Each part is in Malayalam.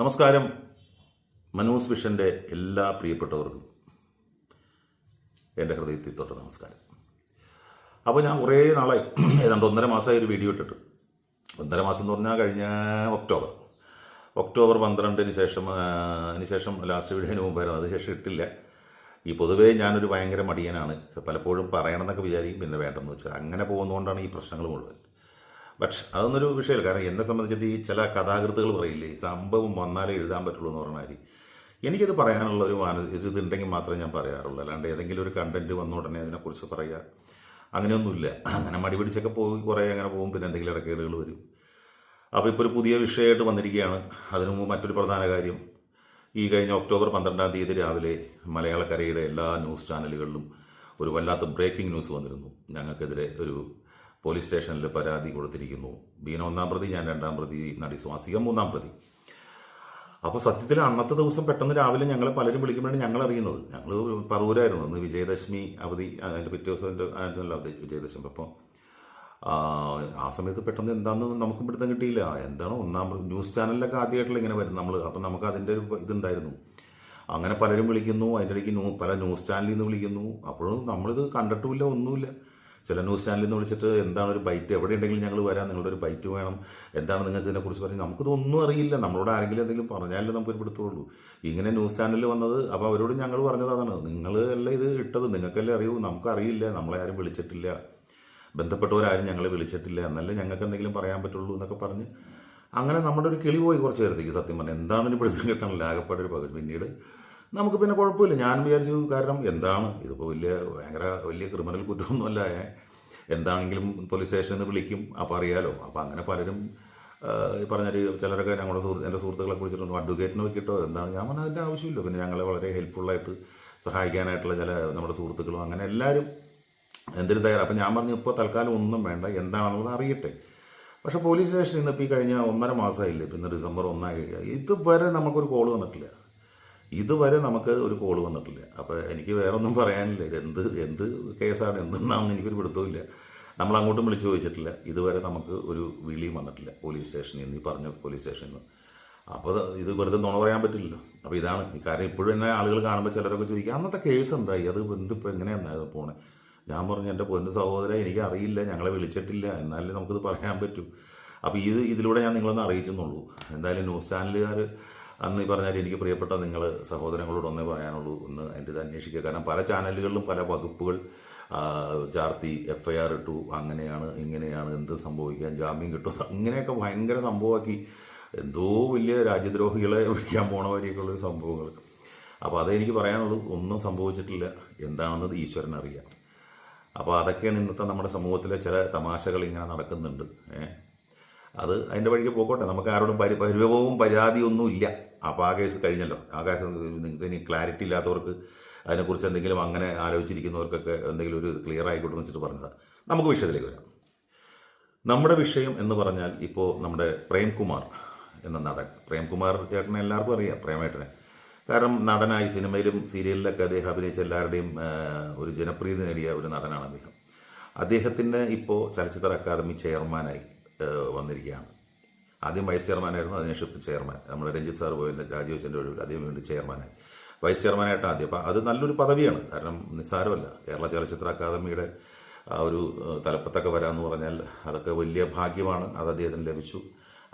നമസ്കാരം. മനൂസ് വിഷന്റെ എല്ലാ പ്രിയപ്പെട്ടവർക്കും എന്റെ ഹൃദയത്തിൽ തൊട്ട് നമസ്കാരം. അപ്പോൾ ഞാൻ കുറേ നാളായി ഏതാണ്ട് ഒന്നര മാസമായി ഒരു വീഡിയോ ഇട്ടിട്ട്. ഒന്നര മാസം എന്ന് പറഞ്ഞാൽ കഴിഞ്ഞ ഒക്ടോബർ. ഒക്ടോബർ പന്ത്രണ്ടിന് ശേഷം അതിനുശേഷം അതിന് ശേഷം ലാസ്റ്റ് വീഡിയോന് മുമ്പായിരുന്നു. അതിനുശേഷം ഇട്ടില്ല. ഈ പൊതുവേ ഞാനൊരു ഭയങ്കര മടിയനാണ്. പലപ്പോഴും പറയണമെന്നൊക്കെ വിചാരിക്കും പിന്നെ വേണ്ടെന്ന് വെച്ചാൽ അങ്ങനെ പോകുന്നതുകൊണ്ടാണ് ഈ പ്രശ്നങ്ങൾ മുഴുവൻ. പക്ഷെ അതൊന്നൊരു വിഷയമല്ല. കാരണം എന്നെ സംബന്ധിച്ചിട്ട് ഈ ചില കഥാകൃത്തുകൾ പറയില്ലേ സംഭവം വന്നാലേ എഴുതാൻ പറ്റുള്ളൂ എന്ന് പറഞ്ഞാൽ എനിക്കത് പറയാനുള്ള ഒരു മാന ഇതുണ്ടെങ്കിൽ മാത്രമേ ഞാൻ പറയാറുള്ളൂ. അല്ലാണ്ട് ഏതെങ്കിലും ഒരു കണ്ടന്റ് വന്ന ഉടനെ അതിനെക്കുറിച്ച് പറയുക അങ്ങനെയൊന്നുമില്ല. അങ്ങനെ മടി പിടിച്ചൊക്കെ പോയി കുറേ അങ്ങനെ പോകും. പിന്നെ എന്തെങ്കിലും ഇടക്കേടുകൾ വരും. അപ്പോൾ ഇപ്പോൾ ഒരു പുതിയ വിഷയമായിട്ട് വന്നിരിക്കുകയാണ്. അതിനു മുമ്പ് മറ്റൊരു പ്രധാന കാര്യം. ഈ കഴിഞ്ഞ ഒക്ടോബർ പന്ത്രണ്ടാം തീയതി രാവിലെ മലയാളക്കരയുടെ എല്ലാ ന്യൂസ് ചാനലുകളിലും ഒരു വല്ലാത്ത ബ്രേക്കിംഗ് ന്യൂസ് വന്നിരുന്നു. ഞങ്ങൾക്കെതിരെ ഒരു പോലീസ് സ്റ്റേഷനിൽ പരാതി കൊടുത്തിരിക്കുന്നു. ബീന ഒന്നാം പ്രതി ഞാൻ രണ്ടാം പ്രതി നടി സ്വാസിക മൂന്നാം പ്രതി. അപ്പോൾ സത്യത്തിൽ അന്നത്തെ ദിവസം പെട്ടെന്ന് രാവിലെ ഞങ്ങളെ പലരും വിളിക്കുമ്പോഴാണ് ഞങ്ങൾ അറിയുന്നത്. ഞങ്ങൾ പറവൂരായിരുന്നു. അന്ന് വിജയദശമി അവധി അതിന്റെ പിറ്റേ ദിവസം ആയിരുന്നല്ലോ അവധി വിജയദശമി. അപ്പോൾ ആ സമയത്ത് പെട്ടെന്ന് എന്താണെന്ന് നമുക്ക് പിടുത്തം കിട്ടിയില്ല. എന്താണ് ഒന്നാം ന്യൂസ് ചാനലിലൊക്കെ ആദ്യമായിട്ടുള്ള ഇങ്ങനെ വരുന്നത് നമ്മൾ അപ്പം നമുക്ക് അതിന്റെ ഒരു ഇതുണ്ടായിരുന്നു. അങ്ങനെ പലരും വിളിക്കുന്നു. അതിന്റെ ഇടയ്ക്ക് പല ന്യൂസ് ചാനലിൽ നിന്ന് വിളിക്കുന്നു. അപ്പോഴും നമ്മളിത് കണ്ടിട്ടുമില്ല ഒന്നുമില്ല. ചില ന്യൂസ് ചാനലിൽ നിന്ന് വിളിച്ചിട്ട് എന്താണ് ഒരു ബൈറ്റ് എവിടെ ഉണ്ടെങ്കിലും ഞങ്ങൾ വരാം നിങ്ങളുടെ ഒരു ബൈറ്റ് വേണം. എന്താണ് നിങ്ങൾക്ക് ഇതിനെക്കുറിച്ച് പറഞ്ഞ് നമുക്കിതൊന്നും അറിയില്ല. നമ്മളോട് ആരെങ്കിലും എന്തെങ്കിലും പറഞ്ഞാലേ നമുക്ക് ഒരു പിടുത്തമുള്ളൂ ഇങ്ങനെ ന്യൂസ് ചാനലിൽ വന്നത് അപ്പോൾ അവരോട് ഞങ്ങൾ പറഞ്ഞത് അതാണ്. നിങ്ങളല്ലേ ഇത് ഇട്ടത്? നിങ്ങൾക്കല്ലേ അറിയൂ? നമുക്കറിയില്ല. നമ്മളെ ആരും വിളിച്ചിട്ടില്ല. ബന്ധപ്പെട്ടവരാരും ഞങ്ങളെ വിളിച്ചിട്ടില്ല. എന്നല്ലേ ഞങ്ങൾക്ക് എന്തെങ്കിലും പറയാൻ പറ്റുള്ളൂ എന്നൊക്കെ പറഞ്ഞ് അങ്ങനെ നമ്മുടെ ഒരു കിളി പോയി കുറച്ച് നേരത്തേക്ക് സത്യം പറഞ്ഞാൽ എന്താണ് ഒരു പിടുത്തം കിട്ടണമല്ലോ ആകപ്പാടൊരു പകുതി. പിന്നീട് നമുക്ക് പിന്നെ കുഴപ്പമില്ല. ഞാൻ വിചാരിച്ചു കാരണം എന്താണ്? ഇതിപ്പോൾ വലിയ ഭയങ്കര വലിയ ക്രിമിനൽ കുറ്റമൊന്നുമല്ല. എന്താണെങ്കിലും പോലീസ് സ്റ്റേഷനിൽ നിന്ന് വിളിക്കും അപ്പോൾ അറിയാലോ. അപ്പോൾ അങ്ങനെ പലരും ഈ പറഞ്ഞൊരു ചിലരൊക്കെ ഞങ്ങളുടെ സുഹൃത്ത് എന്റെ സുഹൃത്തുക്കളെ കുറിച്ചിട്ടുണ്ട് അഡ്വക്കേറ്റിന് വെക്കിട്ടോ എന്താണ്? ഞാൻ പറഞ്ഞാൽ അതിന്റെ ആവശ്യമില്ല. പിന്നെ ഞങ്ങളെ വളരെ ഹെൽപ്ഫുള്ളായിട്ട് സഹായിക്കാനായിട്ടുള്ള ചില നമ്മുടെ സുഹൃത്തുക്കളും അങ്ങനെ എല്ലാവരും എന്തിനും തയ്യാറാണ് അപ്പം ഞാൻ പറഞ്ഞു ഇപ്പോൾ തൽക്കാലം ഒന്നും വേണ്ട. എന്താണെന്നുള്ളത് അറിയട്ടെ. പക്ഷേ പോലീസ് സ്റ്റേഷനിൽ നിന്ന് ഇപ്പോൾ ഈ കഴിഞ്ഞ ഒന്നര മാസമായില്ലേ? പിന്നെ ഡിസംബർ ഒന്നായി. ഇതുവരെ നമുക്കൊരു കോൾ വന്നിട്ടില്ല. ഇതുവരെ നമുക്ക് ഒരു കോൾ വന്നിട്ടില്ല. അപ്പോൾ എനിക്ക് വേറെ ഒന്നും പറയാനില്ല. ഇത് എന്ത് എന്ത് കേസാണ് എന്തെന്നാണെന്ന് എനിക്കൊരു പിടുത്തമില്ല നമ്മൾ അങ്ങോട്ടും വിളിച്ചു ചോദിച്ചിട്ടില്ല. ഇതുവരെ നമുക്ക് ഒരു വിളിയും വന്നിട്ടില്ല പോലീസ് സ്റ്റേഷനിൽ നിന്ന്. ഈ പറഞ്ഞ പോലീസ് സ്റ്റേഷനിൽ നിന്ന്. അപ്പോൾ ഇത് വെറുതെ നുണ പറയാൻ പറ്റില്ലല്ലോ. അപ്പോൾ ഇതാണ്. കാരണം ഇപ്പോഴും തന്നെ ആളുകൾ കാണുമ്പോൾ ചിലരൊക്കെ ചോദിക്കുക അന്നത്തെ കേസ് എന്തായി? അത് എന്തിപ്പോൾ എങ്ങനെയാണ് പോണേ? ഞാൻ പറഞ്ഞു എന്റെ പൊന്നു സഹോദര എനിക്ക് അറിയില്ല ഞങ്ങളെ വിളിച്ചിട്ടില്ല. എന്നാലേ നമുക്കിത് പറയാൻ പറ്റും. അപ്പോൾ ഇത് ഇതിലൂടെ ഞാൻ നിങ്ങളൊന്ന് അറിയിച്ചെന്നുള്ളൂ. എന്തായാലും ന്യൂസ് ചാനലുകാർ അന്ന് ഈ പറഞ്ഞാൽ എനിക്ക് പ്രിയപ്പെട്ട നിങ്ങൾ സഹോദരങ്ങളോട് ഒന്നേ പറയാനുള്ളൂ. ഒന്ന് എന്റെ ഇത് അന്വേഷിക്കുക. കാരണം പല ചാനലുകളിലും പല വകുപ്പുകൾ ചാർത്തി എഫ് ഐ ആർ ഇട്ടു. അങ്ങനെയാണ് ഇങ്ങനെയാണ് എന്ത് സംഭവിക്കാൻ ജാമ്യം കിട്ടും. അങ്ങനെയൊക്കെ ഭയങ്കര സംഭവമാക്കി എന്തോ വലിയ രാജ്യദ്രോഹികളെ വിളിക്കാൻ പോണവരെയൊക്കെയുള്ള സംഭവങ്ങൾ. അപ്പോൾ അതെനിക്ക് പറയാനുള്ളൂ. ഒന്നും സംഭവിച്ചിട്ടില്ല. എന്താണെന്നത് ഈശ്വരൻ അറിയാം അപ്പോൾ അതൊക്കെയാണ് ഇന്നത്തെ നമ്മുടെ സമൂഹത്തിലെ ചില തമാശകൾ ഇങ്ങനെ നടക്കുന്നുണ്ട്. ഏ? അത് അതിന്റെ വഴിക്ക് പോക്കോട്ടെ. നമുക്ക് ആരോടും പരി പരിഭവവും പരാതിയൊന്നും ഇല്ല. അപ്പോൾ ആ കേസ് കഴിഞ്ഞല്ലോ. ആ കേസ് നിങ്ങൾക്ക് ഇനി ക്ലാരിറ്റി ഇല്ലാത്തവർക്ക് അതിനെക്കുറിച്ച് എന്തെങ്കിലും അങ്ങനെ ആലോചിച്ചിരിക്കുന്നവർക്കൊക്കെ എന്തെങ്കിലും ഒരു ക്ലിയർ ആയിക്കോട്ടെ വെച്ചിട്ട് പറഞ്ഞതാണ് നമുക്ക് വിഷയത്തിലേക്ക് വരാം. നമ്മുടെ വിഷയം എന്ന് പറഞ്ഞാൽ ഇപ്പോൾ നമ്മുടെ പ്രേംകുമാർ എന്ന നടൻ. പ്രേംകുമാർ ചേട്ടനെ എല്ലാവർക്കും അറിയാം പ്രേമേട്ടനെ. കാരണം നടനായി സിനിമയിലും സീരിയലിലൊക്കെ അദ്ദേഹം അഭിനയിച്ച എല്ലാവരുടെയും ഒരു ജനപ്രീതി നേടിയ ഒരു നടനാണ് അദ്ദേഹം. അദ്ദേഹത്തിന് ഇപ്പോൾ ചലച്ചിത്ര അക്കാദമി ചെയർമാനായി. വന്നിരിക്കുകയാണ്. ആദ്യം വൈസ് ചെയർമാനായിരുന്നു അതിനുശേഷം ചെയർമാൻ നമ്മൾ രഞ്ജിത്ത് സാർ പോയി രാജിവെച്ചതിന്റെ ഒഴിവിൽ അദ്ദേഹം വീണ്ടും ചെയർമാനായി വൈസ് ചെയർമാനായിട്ട് ആദ്യം. അപ്പോൾ അത് നല്ലൊരു പദവിയാണ്. കാരണം നിസ്സാരമല്ല. കേരള ചലച്ചിത്ര അക്കാദമിയുടെ ആ ഒരു തലപ്പത്തൊക്കെ വരാമെന്ന് പറഞ്ഞാൽ അതൊക്കെ വലിയ ഭാഗ്യമാണ്. അത് അദ്ദേഹത്തിന് ലഭിച്ചു.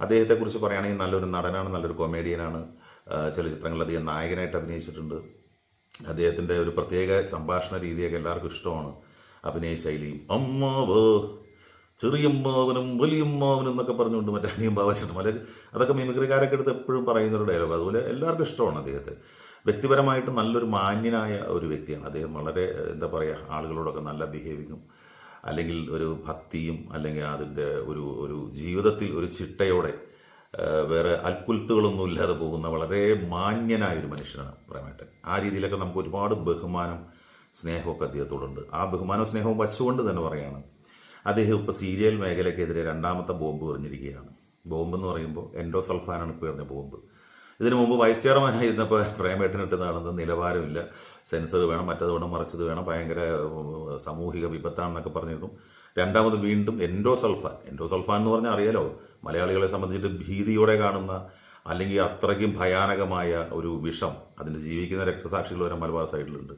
അദ്ദേഹത്തെക്കുറിച്ച് പറയുകയാണെങ്കിൽ നല്ലൊരു നടനാണ് നല്ലൊരു കൊമേഡിയനാണ് ചില ചിത്രങ്ങളിൽ അദ്ദേഹം നായകനായിട്ട് അഭിനയിച്ചിട്ടുണ്ട്. അദ്ദേഹത്തിന്റെ ഒരു പ്രത്യേക സംഭാഷണ രീതിയൊക്കെ എല്ലാവർക്കും ഇഷ്ടമാണ്. അഭിനയ ശൈലിയും. അമ്മാവ് ചെറിയമ്മാവനും വലിയമ്മാവനും എന്നൊക്കെ പറഞ്ഞുകൊണ്ട് മറ്റേ അനിയം ബാബച്ചേട്ടൻ വളരെ അതൊക്കെ മിമിക്രിക്കാരൊക്കെ എടുത്ത് എപ്പോഴും പറയുന്ന ഒരു ഡയലോഗ് അതുപോലെ എല്ലാവർക്കും ഇഷ്ടമാണ് അദ്ദേഹത്തെ. വ്യക്തിപരമായിട്ട് നല്ലൊരു മാന്യനായ ഒരു വ്യക്തിയാണ്. അദ്ദേഹം വളരെ എന്താ പറയുക ആളുകളോടൊക്കെ നല്ല ബിഹേവിങ്ങും അല്ലെങ്കിൽ ഒരു ഭക്തിയും അല്ലെങ്കിൽ അതിന്റെ ഒരു ഒരു ജീവിതത്തിൽ ഒരു ചിട്ടയോടെ വേറെ അൽക്കുലത്തുകളൊന്നും ഇല്ലാതെ പോകുന്ന വളരെ മാന്യനായ ഒരു മനുഷ്യനാണ് പ്രേമേട്ടൻ. ആ രീതിയിലൊക്കെ നമുക്ക് ഒരുപാട് ബഹുമാനം സ്നേഹമൊക്കെ അദ്ദേഹത്തോടുണ്ട്. ആ ബഹുമാനവും സ്നേഹവും വച്ചുകൊണ്ട് തന്നെ പറയാണ് അദ്ദേഹം ഇപ്പോൾ സീരിയൽ മേഖലയ്ക്കെതിരെ രണ്ടാമത്തെ ബോംബ് എറിഞ്ഞിരിക്കുകയാണ്. ബോംബ് എന്ന് പറയുമ്പോൾ എൻഡോസൾഫാനാണ് ഇപ്പോൾ എറിഞ്ഞ ബോംബ്. ഇതിനു മുമ്പ് വൈസ് ചെയർമാനായിരുന്നപ്പോൾ പ്രേമേട്ടനിട്ടതാണെന്ന് നിലവാരമില്ല. സെൻസർ വേണം മറ്റത് വേണം മറിച്ചത് വേണം ഭയങ്കര സാമൂഹിക വിപത്താണെന്നൊക്കെ പറഞ്ഞിരുന്നു. രണ്ടാമത് വീണ്ടും എൻഡോസൾഫാൻ. എൻഡോസൾഫാൻ എന്ന് പറഞ്ഞാൽ അറിയാലോ മലയാളികളെ സംബന്ധിച്ചിട്ട് ഭീതിയോടെ കാണുന്ന അല്ലെങ്കിൽ അത്രയ്ക്കും ഭയാനകമായ ഒരു വിഷം. അതിന് ജീവിക്കുന്ന രക്തസാക്ഷികൾ വരെ മലബാർ സൈഡിലുണ്ട്.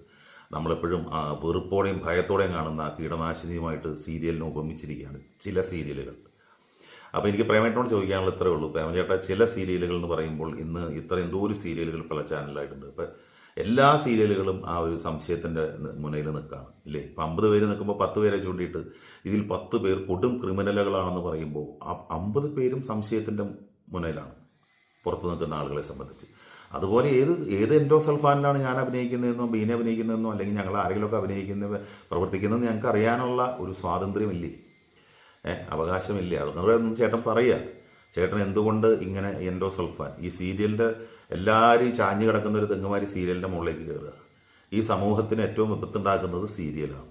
നമ്മളെപ്പോഴും വെറുപ്പോടെയും ഭയത്തോടെയും കാണുന്ന കീടനാശിനിയുമായിട്ട് സീരിയലിനെ ഉപമിച്ചിരിക്കുകയാണ് ചില സീരിയലുകൾ. അപ്പോൾ എനിക്ക് പ്രേമേട്ടനോട് ചോദിക്കാനുള്ള ഇത്രയേ ഉള്ളൂ. പ്രേമചേട്ട ചില സീരിയലുകൾ എന്ന് പറയുമ്പോൾ ഇന്ന് ഇത്ര എന്തോ ഒരു സീരിയലുകൾ പല ചാനലിലായിട്ടുണ്ട്. ഇപ്പം എല്ലാ സീരിയലുകളും ആ ഒരു സംശയത്തിന്റെ മുനയിൽ നിൽക്കുകയാണ് ഇല്ലേ? ഇപ്പം അമ്പത് പേര് നിൽക്കുമ്പോൾ പത്ത് പേരെ ചൂണ്ടിയിട്ട് ഇതിൽ പത്ത് പേർ കൊടും ക്രിമിനലുകളാണെന്ന് പറയുമ്പോൾ അമ്പത് പേരും സംശയത്തിന്റെ മുനയിലാണ് പുറത്ത് നിൽക്കുന്ന ആളുകളെ സംബന്ധിച്ച്. അതുപോലെ ഏത് ഏത് എൻഡോ എൻഡോസൾഫാനിലാണ് ഞാൻ അഭിനയിക്കുന്നതെന്നോ ബീനെ അഭിനയിക്കുന്നതെന്നോ അല്ലെങ്കിൽ ഞങ്ങൾ ആരെങ്കിലുമൊക്കെ അഭിനയിക്കുന്ന പ്രവർത്തിക്കുന്നതെന്ന് ഞങ്ങൾക്ക് അറിയാനുള്ള ഒരു സ്വാതന്ത്ര്യമില്ലേ? അവകാശമില്ല? അതൊന്നും ചേട്ടൻ പറയുക. ചേട്ടൻ എന്തുകൊണ്ട് ഇങ്ങനെ എൻഡോ എൻഡോസൾഫാൻ ഈ സീരിയലിന്റെ എല്ലാവരും ചാഞ്ഞു കിടക്കുന്ന ഒരു തെങ്ങുമാരി സീരിയലിന്റെ മുകളിലേക്ക് കയറുക. ഈ സമൂഹത്തിന് ഏറ്റവും വിപത്തുണ്ടാക്കുന്നത് സീരിയലാണ്.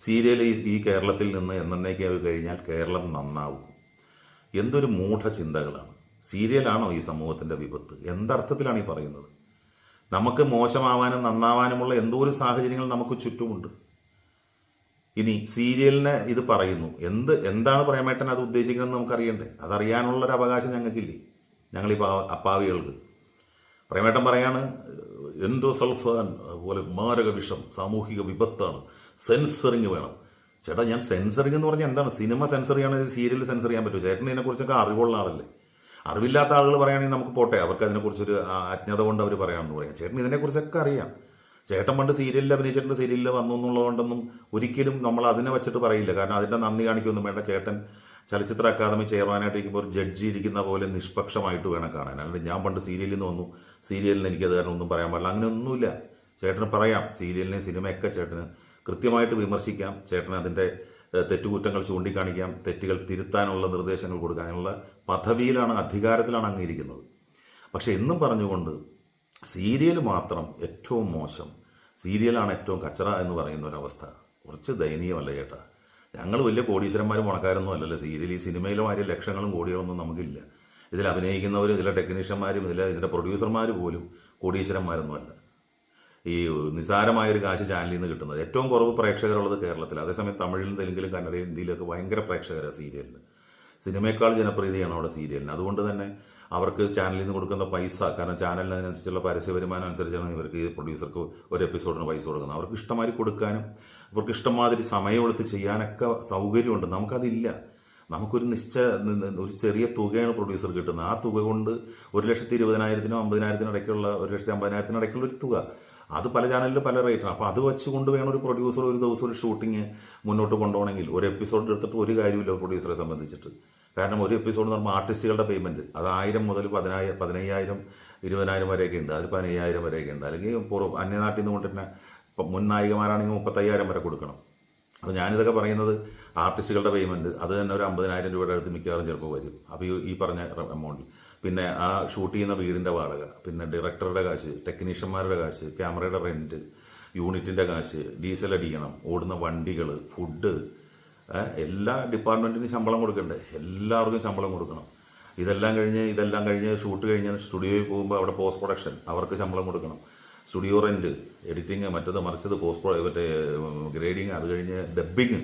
സീരിയൽ ഈ ഈ കേരളത്തിൽ നിന്ന് എന്നേക്കായി കഴിഞ്ഞാൽ കേരളം നന്നാവും. എന്തൊരു മൂഢ ചിന്തകളാണ് സീരിയലാണോ ഈ സമൂഹത്തിന്റെ വിപത്ത്? എന്തർത്ഥത്തിലാണ് ഈ പറയുന്നത്? നമുക്ക് മോശമാവാനും നന്നാവാനുമുള്ള എന്തോ ഒരു സാഹചര്യങ്ങൾ നമുക്ക് ചുറ്റുമുണ്ട്. ഇനി സീരിയലിനെ ഇത് പറയുന്നു. എന്ത് എന്താണ് പ്രേമേട്ടൻ അത് ഉദ്ദേശിക്കുന്നത് നമുക്കറിയണ്ടേ? അതറിയാനുള്ള ഒരു അവകാശം ഞങ്ങൾക്കില്ലേ? ഞങ്ങൾ ഈ പാവ അപ്പാവികൾക്ക്. പ്രേമേട്ടൻ പറയാണ് എൻഡോസൾഫാൻ അതുപോലെ മാരക വിഷം സാമൂഹിക വിപത്താണ്. സെൻസറിങ് വേണം. ചേട്ടാ ഞാൻ സെൻസറിങ് എന്ന് പറഞ്ഞാൽ എന്താണ്? സിനിമ സെൻസർ ചെയ്യണമെങ്കിൽ സീരിയൽ സെൻസർ ചെയ്യാൻ പറ്റുമോ? ചേട്ടൻ ഇതിനെക്കുറിച്ചൊക്കെ അറിവുള്ള ആളല്ലേ? അറിവില്ലാത്ത ആളുകൾ പറയുകയാണെങ്കിൽ നമുക്ക് പോട്ടെ. അവർക്ക് അതിനെക്കുറിച്ചൊരു അജ്ഞത കൊണ്ട് അവർ പറയാമെന്ന് പറയാം. ചേട്ടൻ ഇതിനെക്കുറിച്ചൊക്കെ അറിയാം. ചേട്ടൻ പണ്ട് സീരിയലിൽ അഭിനയിച്ചിട്ടുണ്ട്. സീരിയലിൽ വന്നു എന്നുള്ളതുകൊണ്ടൊന്നും ഒരിക്കലും നമ്മൾ അതിനെ വെച്ചിട്ട് പറയില്ല. കാരണം അതിന്റെ നന്ദി കാണിക്കൊന്നും വേണ്ട. ചേട്ടൻ ചലച്ചിത്ര അക്കാദമി ചെയർമാനായിട്ട് ഇരിക്കുമ്പോൾ ഒരു ജഡ്ജി ഇരിക്കുന്ന പോലെ നിഷ്പക്ഷമായിട്ട് വേണം കാണാൻ. അല്ലെങ്കിൽ ഞാൻ പണ്ട് സീരിയലിൽ നിന്ന് വന്നു. സീരിയലിന് എനിക്കത് കാരണം ഒന്നും പറയാൻ പാടില്ല. അങ്ങനെ ഒന്നുമില്ല ചേട്ടന് പറയാം. സീരിയലിനെ സിനിമയൊക്കെ ചേട്ടന് കൃത്യമായിട്ട് വിമർശിക്കാം. ചേട്ടന് അതിന്റെ തെറ്റുകുറ്റങ്ങൾ ചൂണ്ടിക്കാണിക്കാം തെറ്റുകൾ തിരുത്താനുള്ള നിർദ്ദേശങ്ങൾ കൊടുക്കാനുള്ള പദവിയിലാണ് അധികാരത്തിലാണ് അംഗീകരിക്കുന്നത്. പക്ഷേ എന്നും പറഞ്ഞുകൊണ്ട് സീരിയൽ മാത്രം ഏറ്റവും മോശം സീരിയലാണ് ഏറ്റവും കച്ചറ എന്ന് പറയുന്ന ഒരവസ്ഥ. കുറച്ച് ദയനീയമല്ല ചേട്ടാ? ഞങ്ങൾ വലിയ കോടീശ്വരന്മാരും പണക്കാരൊന്നും അല്ലല്ലോ. സീരിയൽ ഈ സിനിമയിലും ആരും ലക്ഷങ്ങളും കോടികളൊന്നും നമുക്കില്ല. ഇതിൽ അഭിനയിക്കുന്നവരും ഇതിലെ ടെക്നീഷ്യന്മാരും ഇതിലെ ഇതിന്റെ പ്രൊഡ്യൂസർമാർ പോലും കോടീശ്വരന്മാരൊന്നും അല്ല. ഈ നിസാരമായ ഒരു കാശ് ചാനലിൽ നിന്ന് കിട്ടുന്നത്. ഏറ്റവും കുറവ് പ്രേക്ഷകരുള്ളത് കേരളത്തിൽ അതേസമയം തമിഴിലും തെലുങ്കിലും കന്നഡയിലും ഹിന്ദിയിലൊക്കെ ഭയങ്കര പ്രേക്ഷകരാണ് സീരിയലിന് സിനിമയേക്കാൾ ജനപ്രീതിയാണ് അവിടെ സീരിയലിന് അതുകൊണ്ട് തന്നെ അവർക്ക് ചാനലിൽ നിന്ന് കൊടുക്കുന്ന പൈസ കാരണം ചാനലിന് അതിനനുസരിച്ചുള്ള പരസ്യ വരുമാനം അനുസരിച്ചാണ് ഇവർക്ക് ഈ പ്രൊഡ്യൂസർക്ക് ഒരു എപ്പിസോഡിന് പൈസ കൊടുക്കുന്നത്. അവർക്ക് ഇഷ്ടമാതിരി കൊടുക്കാനും അവർക്ക് ഇഷ്ടമാതിരി സമയമെടുത്ത് ചെയ്യാനൊക്കെ സൗകര്യമുണ്ട്. നമുക്കതില്ല. നമുക്കൊരു നിശ്ചയ ഒരു ചെറിയ തുകയാണ് പ്രൊഡ്യൂസർ കിട്ടുന്നത്. ആ തുക കൊണ്ട് ഒരു ലക്ഷത്തി ഇരുപതിനായിരത്തിനും അമ്പതിനായിരത്തിനും ഇടയ്ക്കുള്ള ഒരു ലക്ഷത്തി അമ്പതിനായിരത്തിനും ഇടയ്ക്കുള്ള ഒരു തുക അത് പല ചാനലിലും പല റേറ്റാണ് അപ്പോൾ അത് വെച്ചുകൊണ്ട് വേണം ഒരു പ്രൊഡ്യൂസർ ഒരു ദിവസം ഒരു ഷൂട്ടിങ് മുന്നോട്ട് കൊണ്ടുപോകണമെങ്കിൽ. ഒരു എപ്പിസോഡ് എടുത്തിട്ട് ഒരു കാര്യമില്ല പ്രൊഡ്യൂസറെ സംബന്ധിച്ചിട്ട്. കാരണം ഒരു എപ്പിസോഡ് എന്ന് പറയുമ്പോൾ ആർട്ടിസ്റ്റുകളുടെ പേയ്മെന്റ് അത് ആയിരം മുതൽ പതിനായിരം പതിനയ്യായിരം ഇരുപതിനായിരം വരെയൊക്കെ ഉണ്ട്. അത് പതിനയ്യായിരം വരെയൊക്കെ ഉണ്ട്. അല്ലെങ്കിൽ പുറം അന്യനാട്ടിൽ നിന്ന് കൊണ്ടുതന്നെ മുൻ നായികമാരാണെങ്കിൽ മുപ്പത്തയ്യായിരം വരെ കൊടുക്കണം. അപ്പോൾ ഞാനിതൊക്കെ പറയുന്നത് ആർട്ടിസ്റ്റുകളുടെ പേയ്മെന്റ് അത് തന്നെ ഒരു അമ്പതിനായിരം രൂപയുടെ അടുത്ത് മിക്കവാറും ചിലപ്പോൾ വരും. അപ്പോൾ ഈ പറഞ്ഞ എമൗണ്ടിൽ പിന്നെ ആ ഷൂട്ട് ചെയ്യുന്ന വീടിന്റെ വാടക പിന്നെ ഡയറക്ടറുടെ കാശ് ടെക്നീഷ്യന്മാരുടെ കാശ് ക്യാമറയുടെ റെന്റ് യൂണിറ്റിന്റെ കാശ് ഡീസൽ അടിക്കണം ഓടുന്ന വണ്ടികൾ ഫുഡ് എല്ലാ ഡിപ്പാർട്ട്മെന്റിനും ശമ്പളം കൊടുക്കണ്ടേ? എല്ലാവർക്കും ശമ്പളം കൊടുക്കണം. ഇതെല്ലാം കഴിഞ്ഞ് ഇതെല്ലാം കഴിഞ്ഞ് ഷൂട്ട് കഴിഞ്ഞ് സ്റ്റുഡിയോയിൽ പോകുമ്പോൾ അവിടെ പോസ്റ്റ് പ്രൊഡക്ഷൻ അവർക്ക് ശമ്പളം കൊടുക്കണം. സ്റ്റുഡിയോ റെന്റ് എഡിറ്റിങ് മറ്റത് മറിച്ചത് പോസ്റ്റ് മറ്റേ ഗ്രേഡിങ് അത് കഴിഞ്ഞ് ഡബ്ബിങ്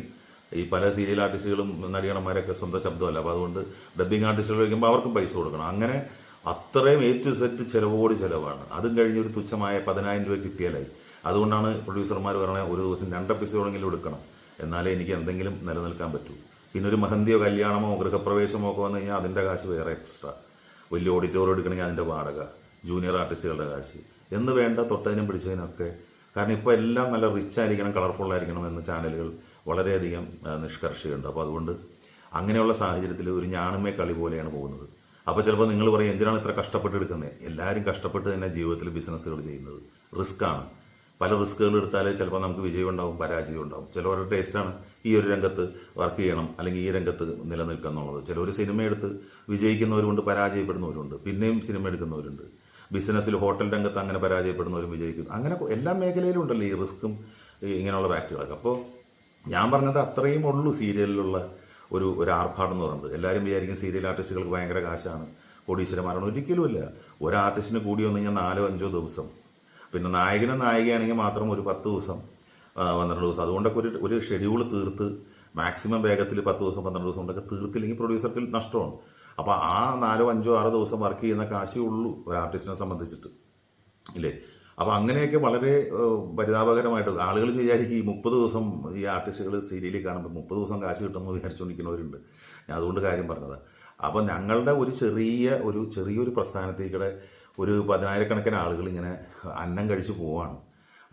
ഈ പല സീരിയൽ ആർട്ടിസ്റ്റുകളും നടിയണന്മാരൊക്കെ സ്വന്തം ശബ്ദമല്ല. അപ്പോൾ അതുകൊണ്ട് ഡബ്ബിംഗ് ആർട്ടിസ്റ്റുകൾ വയ്ക്കുമ്പോൾ അവർക്കും പൈസ കൊടുക്കണം. അങ്ങനെ അത്രയും എ ടു സെറ്റ് ചിലവോട് ചിലവാണ്. അതും കഴിഞ്ഞ് ഒരു തുച്ഛമായ പതിനായിരം രൂപ കിട്ടിയാലായി. അതുകൊണ്ടാണ് പ്രൊഡ്യൂസർമാർ പറയുന്നത് ഒരു ദിവസം രണ്ട് എപ്പിസോഡെങ്കിലും എടുക്കണം. എന്നാലേ എനിക്ക് എന്തെങ്കിലും നിലനിൽക്കാൻ പറ്റൂ. പിന്നെ ഒരു മഹന്തിയോ കല്യാണമോ ഗൃഹപ്രവേശമോ ഒക്കെ വന്നു കഴിഞ്ഞാൽ അതിന്റെ കാശ് വേറെ എക്സ്ട്രാ വലിയ ഓഡിറ്റോറിയം എടുക്കണമെങ്കിൽ അതിന്റെ വാടക ജൂനിയർ ആർട്ടിസ്റ്റുകളുടെ കാശ്. എന്ന് വേണ്ട തൊട്ടതിനും പിടിച്ചതിനൊക്കെ. കാരണം ഇപ്പോൾ എല്ലാം നല്ല റിച്ച് ആയിരിക്കണം കളർഫുൾ ആയിരിക്കണം എന്ന് ചാനലുകൾ വളരെയധികം നിഷ്കർഷയുണ്ട്. അപ്പോൾ അതുകൊണ്ട് അങ്ങനെയുള്ള സാഹചര്യത്തിൽ ഒരു ഞാണുമേ കളി പോലെയാണ് പോകുന്നത്. അപ്പോൾ ചിലപ്പോൾ നിങ്ങൾ പറയും എന്തിനാണ് ഇത്ര കഷ്ടപ്പെട്ട് എടുക്കുന്നത് എല്ലാവരും കഷ്ടപ്പെട്ട് തന്നെ ജീവിതത്തിൽ ബിസിനസ്സുകൾ ചെയ്യുന്നത് റിസ്ക്കാണ്. പല റിസ്ക്കുകൾ എടുത്താലേ ചിലപ്പോൾ നമുക്ക് വിജയം ഉണ്ടാവും പരാജയം ഉണ്ടാവും. ചിലവരുടെ ടേസ്റ്റാണ് ഈ ഒരു രംഗത്ത് വർക്ക് ചെയ്യണം അല്ലെങ്കിൽ ഈ രംഗത്ത് നിലനിൽക്കുക എന്നുള്ളത്. ചിലർ സിനിമ എടുത്ത് വിജയിക്കുന്നവരുണ്ട് പരാജയപ്പെടുന്നവരുണ്ട് പിന്നെയും സിനിമ എടുക്കുന്നവരുണ്ട്. ബിസിനസ്സിൽ ഹോട്ടൽ രംഗത്ത് അങ്ങനെ പരാജയപ്പെടുന്നവരും വിജയിക്കുന്നു. അങ്ങനെ എല്ലാ മേഖലയിലും ഉണ്ടല്ലോ ഈ റിസ്ക്കും ഇങ്ങനെയുള്ള ഫാക്ടറികളൊക്കെ. അപ്പോൾ ഞാൻ പറഞ്ഞത് അത്രയും ഉള്ളൂ സീരിയലിലുള്ള ഒരു ഒരു ആർഭാടം എന്ന് പറയുന്നത്. എല്ലാവരും വിചാരിക്കും സീരിയൽ ആർട്ടിസ്റ്റുകൾക്ക് ഭയങ്കര കാശാണ് കോടീശ്വരമാരാണ് ഒരിക്കലുമില്ല ഒരു ആർട്ടിസ്റ്റിന് കൂടി വന്നു കഴിഞ്ഞാൽ നാലോ അഞ്ചോ ദിവസം. പിന്നെ നായകനും നായികയാണെങ്കിൽ മാത്രം ഒരു പത്ത് ദിവസം പന്ത്രണ്ട് ദിവസം. അതുകൊണ്ടൊക്കെ ഒരു ഒരു ഷെഡ്യൂൾ തീർത്ത് മാക്സിമം വേഗത്തിൽ പത്ത് ദിവസം പന്ത്രണ്ട് ദിവസം കൊണ്ടൊക്കെ തീർത്തില്ലെങ്കിൽ പ്രൊഡ്യൂസർക്ക് നഷ്ടമാണ്. അപ്പോൾ ആ നാലോ അഞ്ചോ ആറോ ദിവസം വർക്ക് ചെയ്യുന്ന കാശേ ഉള്ളൂ ഒരു ആർട്ടിസ്റ്റിനെ സംബന്ധിച്ചിട്ട്. ഇല്ലേ? അപ്പോൾ അങ്ങനെയൊക്കെ വളരെ പരിതാപകരമായിട്ട് ആളുകൾ വിചാരിക്കും ഈ മുപ്പത് ദിവസം ഈ ആർട്ടിസ്റ്റുകൾ സീരിയലിൽ കാണുമ്പോൾ മുപ്പത് ദിവസം കാശ് കിട്ടുമെന്ന് വിചാരിച്ചുകൊണ്ടിരിക്കുന്നവരുണ്ട്. ഞാൻ അതുകൊണ്ട് കാര്യം പറഞ്ഞതാണ് അപ്പോൾ ഞങ്ങളുടെ ഒരു ചെറിയ ഒരു ചെറിയൊരു പ്രസ്ഥാനത്തേക്കൂടെ ഒരു പതിനായിരക്കണക്കിന് ആളുകൾ ഇങ്ങനെ അന്നം കഴിച്ച് പോവാണ്.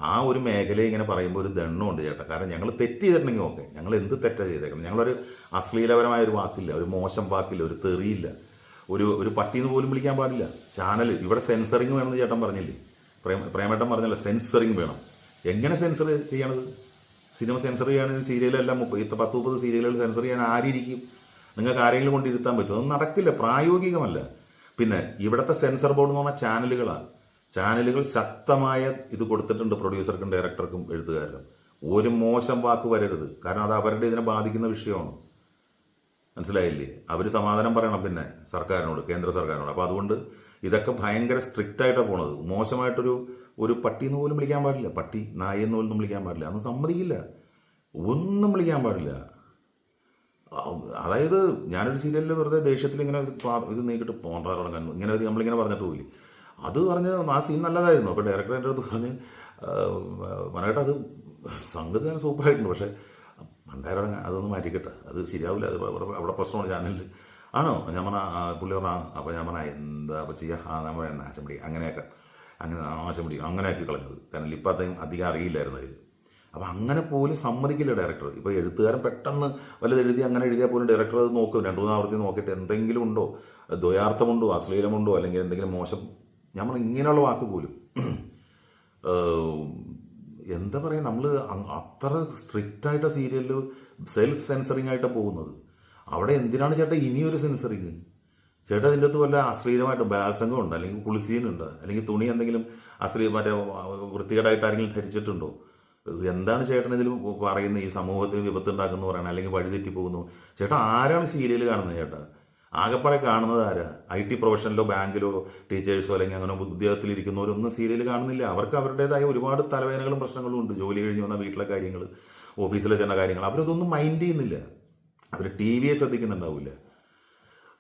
ആ ഒരു മേഖല ഇങ്ങനെ പറയുമ്പോൾ ഒരു ദണ്ണമുണ്ട് ചേട്ടാ. കാരണം ഞങ്ങൾ തെറ്റ് ചെയ്തിട്ടുണ്ടെങ്കിൽ ഓക്കെ. ഞങ്ങൾ എന്ത് തെറ്റാണ് ചെയ്തേക്കണം ഞങ്ങളൊരു അശ്ലീലപരമായ ഒരു വാക്കില്ല ഒരു മോശം വാക്കില്ല ഒരു തെറിയില്ല. ഒരു ഒരു പട്ടിന്ന് പോലും വിളിക്കാൻ പാടില്ല. ചാനൽ ഇവിടെ സെൻസറിങ് വേണമെന്ന് ചേട്ടൻ പറഞ്ഞില്ലേ? പ്രേമ പ്രേമേട്ടൻ പറഞ്ഞല്ലോ സെൻസറിങ് വേണം. എങ്ങനെ സെൻസർ ചെയ്യണത്? സിനിമ സെൻസർ ചെയ്യുകയാണെങ്കിൽ സീരിയലെല്ലാം ഇത്ര പത്ത് മുപ്പത് സീരിയലുകൾ സെൻസർ ചെയ്യാൻ ആരിയിരിക്കും നിങ്ങൾക്ക് ആരെങ്കിലും കൊണ്ടിരുത്താൻ പറ്റും അതൊന്നും നടക്കില്ല പ്രായോഗികമല്ല. പിന്നെ ഇവിടുത്തെ സെൻസർ ബോർഡ് എന്ന് പറഞ്ഞാൽ ചാനലുകളാണ് ചാനലുകൾ ശക്തമായ ഇത് കൊടുത്തിട്ടുണ്ട് പ്രൊഡ്യൂസർക്കും ഡയറക്ടർക്കും എഴുത്തുകാരനും ഒരു മോശം വാക്ക് വരരുത്. കാരണം അത് അവരുടെ ഇതിനെ ബാധിക്കുന്ന വിഷയമാണ്. മനസ്സിലായില്ലേ? അവർ സമാധാനം പറയണം പിന്നെ സർക്കാരിനോട് കേന്ദ്ര സർക്കാരിനോട്. അപ്പോൾ അതുകൊണ്ട് ഇതൊക്കെ ഭയങ്കര സ്ട്രിക്റ്റ് ആയിട്ടാണ് പോണത്. മോശമായിട്ടൊരു ഒരു പട്ടിന്ന് പോലും വിളിക്കാൻ പാടില്ല. പട്ടി നായെന്ന് പോലും വിളിക്കാൻ പാടില്ല. അന്ന് സമ്മതിക്കില്ല. ഒന്നും വിളിക്കാൻ പാടില്ല. അതായത് ഞാനൊരു സീരിയലിൽ വെറുതെ ദേഷ്യത്തിൽ ഇങ്ങനെ ഇത് നീക്കിട്ട് പോണ്ടാ തുടങ്ങാൻ. ഇങ്ങനെ നമ്മളിങ്ങനെ പറഞ്ഞിട്ട് പോയില്ലേ. അത് പറഞ്ഞ് ആ സീൻ നല്ലതായിരുന്നു. അപ്പോൾ ഡയറക്ടർ എന്റെ അടുത്ത് പറഞ്ഞ് മനേട്ടാ അത് സംഗതി ഞാൻ സൂപ്പറായിട്ടുണ്ട് പക്ഷേ മണ്ടായിറങ്ങാൻ അതൊന്ന് മാറ്റിക്കട്ടെ അത് ശരിയാവില്ല. അത് അവിടെ പ്രശ്നമാണ് ചാനലിൽ ആണോ? ഞാൻ പറഞ്ഞ പുള്ളി പറഞ്ഞ അപ്പോൾ ഞാൻ പറഞ്ഞ എന്താ അപ്പോൾ ചെയ്യുക ആ നമ്മൾ നാശം പിടി അങ്ങനെയൊക്കെ. അങ്ങനെ നാശം പിടി അങ്ങനെയൊക്കെ കളഞ്ഞത്. കാരണം ഇപ്പം അദ്ദേഹം അധികം അറിയില്ലായിരുന്നു അതിൽ അപ്പോൾ അങ്ങനെ പോലും സമ്മതിക്കില്ല ഡയറക്ടർ ഇപ്പോൾ എഴുത്തുകാരൻ പെട്ടെന്ന് വല്ലത് എഴുതി അങ്ങനെ എഴുതിയാൽ പോലും ഡയറക്ടർ അത് നോക്കും. രണ്ടു മൂന്ന് ആവർത്തി നോക്കിയിട്ട് എന്തെങ്കിലും ഉണ്ടോ? ദ്വയാർത്ഥമുണ്ടോ? അശ്ലീലമുണ്ടോ? അല്ലെങ്കിൽ എന്തെങ്കിലും മോശം നമ്മൾ ഇങ്ങനെയുള്ള വാക്ക് പോലും. എന്താ പറയുക നമ്മൾ അത്ര സ്ട്രിക്റ്റ് ആയിട്ട് സീരിയലിൽ സെൽഫ് സെൻസറിങ് ആയിട്ട് പോകുന്നത്. അവിടെ എന്തിനാണ് ചേട്ടാ ഇനിയൊരു സെൻസറിങ് ചേട്ടാ ഇതിന്റെ അകത്ത് വല്ല അശ്ലീലമായിട്ട് ബലാത്സംഗം ഉണ്ട്? അല്ലെങ്കിൽ കുളിസീനുണ്ട് അല്ലെങ്കിൽ തുണി എന്തെങ്കിലും അശ്ലീ മറ്റേ വൃത്തികേടായിട്ട് ആരെങ്കിലും ധരിച്ചിട്ടുണ്ടോ? എന്താണ് ചേട്ടൻ ഇതിൽ പറയുന്നത്? ഈ സമൂഹത്തിൽ വിപത്തുണ്ടാക്കുന്നു പറയണം അല്ലെങ്കിൽ വഴിതെറ്റി പോകുന്നു. ചേട്ടാ ആരാണ് സീരിയൽ കാണുന്നത് ചേട്ടാ? ആകെപ്പാടെ കാണുന്നത് ആരാ? ഐ ടി പ്രൊഫഷനിലോ ബാങ്കിലോ ടീച്ചേഴ്സോ അല്ലെങ്കിൽ അങ്ങനെ ഉദ്യോഗത്തിലിരിക്കുന്നവരൊന്നും സീരിയൽ കാണുന്നില്ല. അവർക്ക് അവരുടേതായ ഒരുപാട് തലവേദനകളും പ്രശ്നങ്ങളും ഉണ്ട്. ജോലി കഴിഞ്ഞ് വന്ന വീട്ടിലെ കാര്യങ്ങൾ ഓഫീസിലെ ചെന്ന കാര്യങ്ങൾ അവരതൊന്നും മൈൻഡ് ചെയ്യുന്നില്ല. അവർ ടി വിയെ ശ്രദ്ധിക്കുന്നുണ്ടാവില്ല.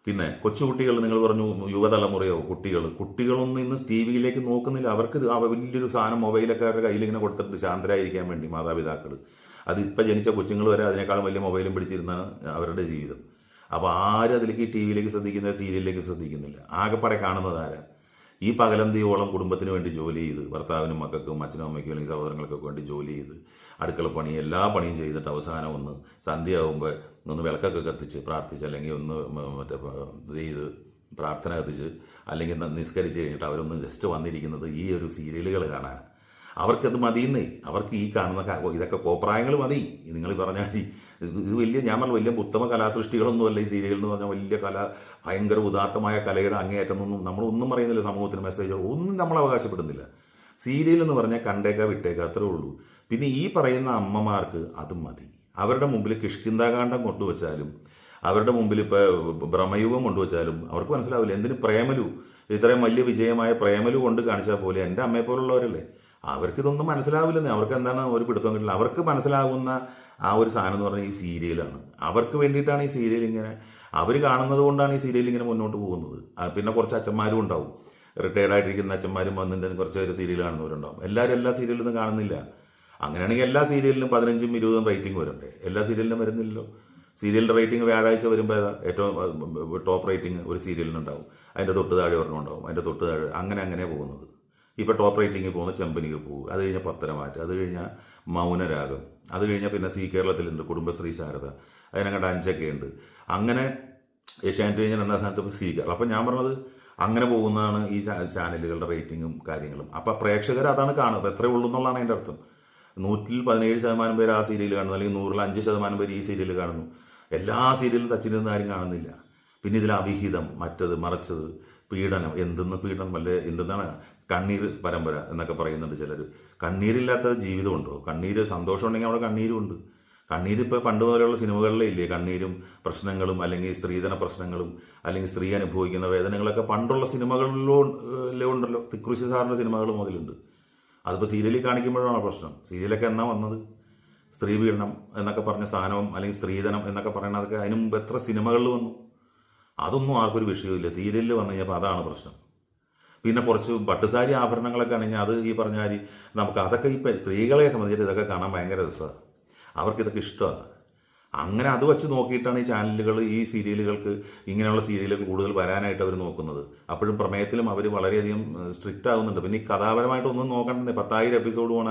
പിന്നെ കൊച്ചുകുട്ടികൾ നിങ്ങൾ പറഞ്ഞു യുവതലമുറയോ കുട്ടികൾ കുട്ടികളൊന്നും ഇന്ന് ടി വിയിലേക്ക് നോക്കുന്നില്ല. അവർക്ക് വലിയൊരു സാധനം മൊബൈലൊക്കെ അവരുടെ കയ്യിൽ ഇങ്ങനെ കൊടുത്തിട്ട് ശാന്തരായിരിക്കാൻ വേണ്ടി മാതാപിതാക്കൾ അതിപ്പോൾ ജനിച്ച കൊച്ചുങ്ങൾ വരെ അതിനേക്കാളും വലിയ മൊബൈലും പിടിച്ചിരുന്നാണ് അവരുടെ ജീവിതം. അപ്പോൾ ആരും അതിലേക്ക് ടി വിയിലേക്ക് ശ്രദ്ധിക്കുന്ന സീരിയലിലേക്ക് ശ്രദ്ധിക്കുന്നില്ല. ആകെപ്പാടെ കാണുന്നത് ആരാ? ഈ പകലന്തിയോളം കുടുംബത്തിന് വേണ്ടി ജോലി ചെയ്ത് ഭർത്താവിനും മക്കൾക്കും അച്ഛനും അമ്മയ്ക്കും അല്ലെങ്കിൽ സഹോദരങ്ങൾക്കൊക്കെ വേണ്ടി ജോലി ചെയ്ത് അടുക്കള പണി എല്ലാ പണിയും ചെയ്തിട്ട് അവസാനം ഒന്ന് സന്ധ്യയാകുമ്പോൾ ഒന്ന് വിളക്കൊക്കെ കത്തിച്ച് പ്രാർത്ഥിച്ച് അല്ലെങ്കിൽ ഒന്ന് മറ്റേ ചെയ്ത് പ്രാർത്ഥന കത്തിച്ച് അല്ലെങ്കിൽ നിസ്കരിച്ച് കഴിഞ്ഞിട്ട് അവരൊന്ന് ജസ്റ്റ് വന്നിരിക്കുന്നത് ഈ ഒരു സീരിയലുകൾ കാണാൻ അവർക്കത് മതിയെന്നേ. അവർക്ക് ഈ കാണുന്ന ഇതൊക്കെ കോപ്രായങ്ങൾ മതി. നിങ്ങൾ പറഞ്ഞാൽ ഇത് വലിയ ഞാൻ പറഞ്ഞ വലിയ ഉത്തമ കലാസൃഷ്ടികളൊന്നുമല്ല ഈ സീരിയൽ എന്ന് പറഞ്ഞാൽ വലിയ കല ഭയങ്കര ഉദാത്തമായ കലയുടെ അങ്ങേയറ്റമൊന്നും നമ്മളൊന്നും പറയുന്നില്ല സമൂഹത്തിന് മെസ്സേജോ ഒന്നും നമ്മൾ അവകാശപ്പെടുന്നില്ല. സീരിയൽ എന്ന് പറഞ്ഞാൽ കണ്ടേക്കാ വിട്ടേക്കാ അത്രേ ഉള്ളൂ. പിന്നെ ഈ പറയുന്ന അമ്മമാർക്ക് അത് മതി. അവരുടെ മുമ്പിൽ കിഷ്കിന്താകാന്ഡം കൊണ്ടുവച്ചാലും അവരുടെ മുമ്പിൽ ഇപ്പോൾ ഭ്രമയുഗം കൊണ്ടുവച്ചാലും അവർക്ക് മനസ്സിലാവില്ല. എന്തിന് പ്രേമലു? ഇത്രയും വലിയ വിജയമായ പ്രേമലു കൊണ്ട് കാണിച്ചാൽ പോലെ എന്റെ അമ്മയെ പോലുള്ളവരല്ലേ അവർക്കിതൊന്നും മനസ്സിലാവില്ലെന്നേ. അവർക്ക് എന്താണ് ഒരു പിടുത്തം കിട്ടില്ല അവർക്ക് മനസ്സിലാകുന്ന ആ ഒരു സാധനം എന്ന് പറഞ്ഞാൽ ഈ സീരിയലാണ്. അവർക്ക് വേണ്ടിയിട്ടാണ് ഈ സീരിയൽ ഇങ്ങനെ അവർ കാണുന്നത് കൊണ്ടാണ് ഈ സീരിയൽ ഇങ്ങനെ മുന്നോട്ട് പോകുന്നത്. പിന്നെ കുറച്ച് അച്ഛന്മാരും ഉണ്ടാവും. റിട്ടയർഡ് ആയിട്ടിരിക്കുന്ന അച്ഛന്മാരും വന്നിട്ട് കുറച്ച് പേര് സീരിയൽ കാണുന്നവരുണ്ടാവും. എല്ലാവരും എല്ലാ സീരിയലൊന്നും കാണുന്നില്ല. അങ്ങനെയാണെങ്കിൽ എല്ലാ സീരിയലിലും പതിനഞ്ചും ഇരുപതും റേറ്റിംഗ് വരണ്ടേ? എല്ലാ സീരിയലിലും വരുന്നില്ലല്ലോ. സീരിയലിന്റെ റേറ്റിംഗ് വ്യാഴാഴ്ച വരുമ്പോൾ ഏതാ? ഏറ്റവും ടോപ്പ് റേറ്റിംഗ് ഒരു സീരിയലിനുണ്ടാവും. അതിന്റെ തൊട്ട് താഴെ ഒരെണ്ണം ഉണ്ടാവും. അതിന്റെ തൊട്ട് താഴെ അങ്ങനെ അങ്ങനെ പോകുന്നത്. ഇപ്പോൾ ടോപ്പ് റേറ്റിംഗിൽ പോകുന്ന ചെമ്പനിക്ക് പോകും. അത് കഴിഞ്ഞാൽ പത്തനമാറ്റ് അത് കഴിഞ്ഞാൽ മൗനരാഗം അത് കഴിഞ്ഞാൽ പിന്നെ സി കേരളത്തിലുണ്ട് കുടുംബശ്രീ ശാരദ അതിനങ്ങോട്ട് അഞ്ചൊക്കെ ഉണ്ട്. അങ്ങനെ ഏഷ്യാനെറ്റ് കഴിഞ്ഞാൽ രണ്ടാം സ്ഥാനത്ത് ഇപ്പോൾ സി കേരളം. അപ്പം ഞാൻ പറഞ്ഞത് അങ്ങനെ പോകുന്നതാണ് ഈ ചാനലുകളുടെ റേറ്റിങ്ങും കാര്യങ്ങളും. അപ്പം പ്രേക്ഷകർ അതാണ് കാണുന്നത് എത്രയേ ഉള്ളൂ എന്നുള്ളതാണ് അതിന്റെ അർത്ഥം. നൂറ്റിൽ പതിനേഴ് ശതമാനം പേര് ആ സീരിയൽ കാണുന്നു. അല്ലെങ്കിൽ നൂറിൽ അഞ്ച് ശതമാനം പേര് ഈ സീരിയൽ കാണുന്നു. എല്ലാ സീരിയലും തച്ചിരുന്ന് ആരും കാണുന്നില്ല. പിന്നെ ഇതിൽ അവിഹിതം മറ്റത് മറച്ചത് പീഡനം എന്തെന്ന് പീഡനം വല്ല എന്തെന്നാണ് കണ്ണീർ പരമ്പര എന്നൊക്കെ പറയുന്നുണ്ട് ചിലർ കണ്ണീരില്ലാത്ത ജീവിതമുണ്ടോ? കണ്ണീര് സന്തോഷമുണ്ടെങ്കിൽ അവിടെ കണ്ണീരും ഉണ്ട്. കണ്ണീര് ഇപ്പോൾ പണ്ട് മുതലുള്ള സിനിമകളിലേ ഇല്ലേ? കണ്ണീരും പ്രശ്നങ്ങളും അല്ലെങ്കിൽ സ്ത്രീധന പ്രശ്നങ്ങളും അല്ലെങ്കിൽ സ്ത്രീ അനുഭവിക്കുന്ന വേദനകളൊക്കെ പണ്ടുള്ള സിനിമകളിലോ ഉണ്ടല്ലോ. തിക്കുശി സാറിന്റെ സിനിമകൾ മുതലുണ്ട്. അതിപ്പോൾ സീരിയലിൽ കാണിക്കുമ്പോഴാണ് പ്രശ്നം? സീരിയലൊക്കെ എന്നാ വന്നത്? സ്ത്രീ പീഡനം എന്നൊക്കെ പറഞ്ഞ സാധനവും അല്ലെങ്കിൽ സ്ത്രീധനം എന്നൊക്കെ പറയുന്നതൊക്കെ അതിന് മുമ്പ് എത്ര സിനിമകളിൽ വന്നു? അതൊന്നും ആർക്കും ഒരു വിഷയമില്ല സീരിയലിൽ വന്നു കഴിഞ്ഞപ്പോൾ അതാണ് പ്രശ്നം. പിന്നെ കുറച്ച് പട്ടുസാരി ആഭരണങ്ങളൊക്കെ ആണെങ്കിൽ അത് ഈ പറഞ്ഞാൽ നമുക്ക് അതൊക്കെ ഇപ്പം സ്ത്രീകളെ സംബന്ധിച്ചിട്ട് ഇതൊക്കെ കാണാൻ ഭയങ്കര രസമാണ് അവർക്ക് ഇതൊക്കെ ഇഷ്ടമാണ്. അങ്ങനെ അത് വെച്ച് നോക്കിയിട്ടാണ് ഈ ചാനലുകൾ ഈ സീരിയലുകൾക്ക് ഇങ്ങനെയുള്ള സീരിയലുകൾ കൂടുതൽ വരാനായിട്ട് അവർ നോക്കുന്നത്. അപ്പോഴും പ്രമേയത്തിലും അവർ വളരെയധികം സ്ട്രിക്റ്റ് ആകുന്നുണ്ട് പിന്നെ ഈ കഥാപരമായിട്ടൊന്നും നോക്കണ്ടേ? പത്തായിരം എപ്പിസോഡ് പോണ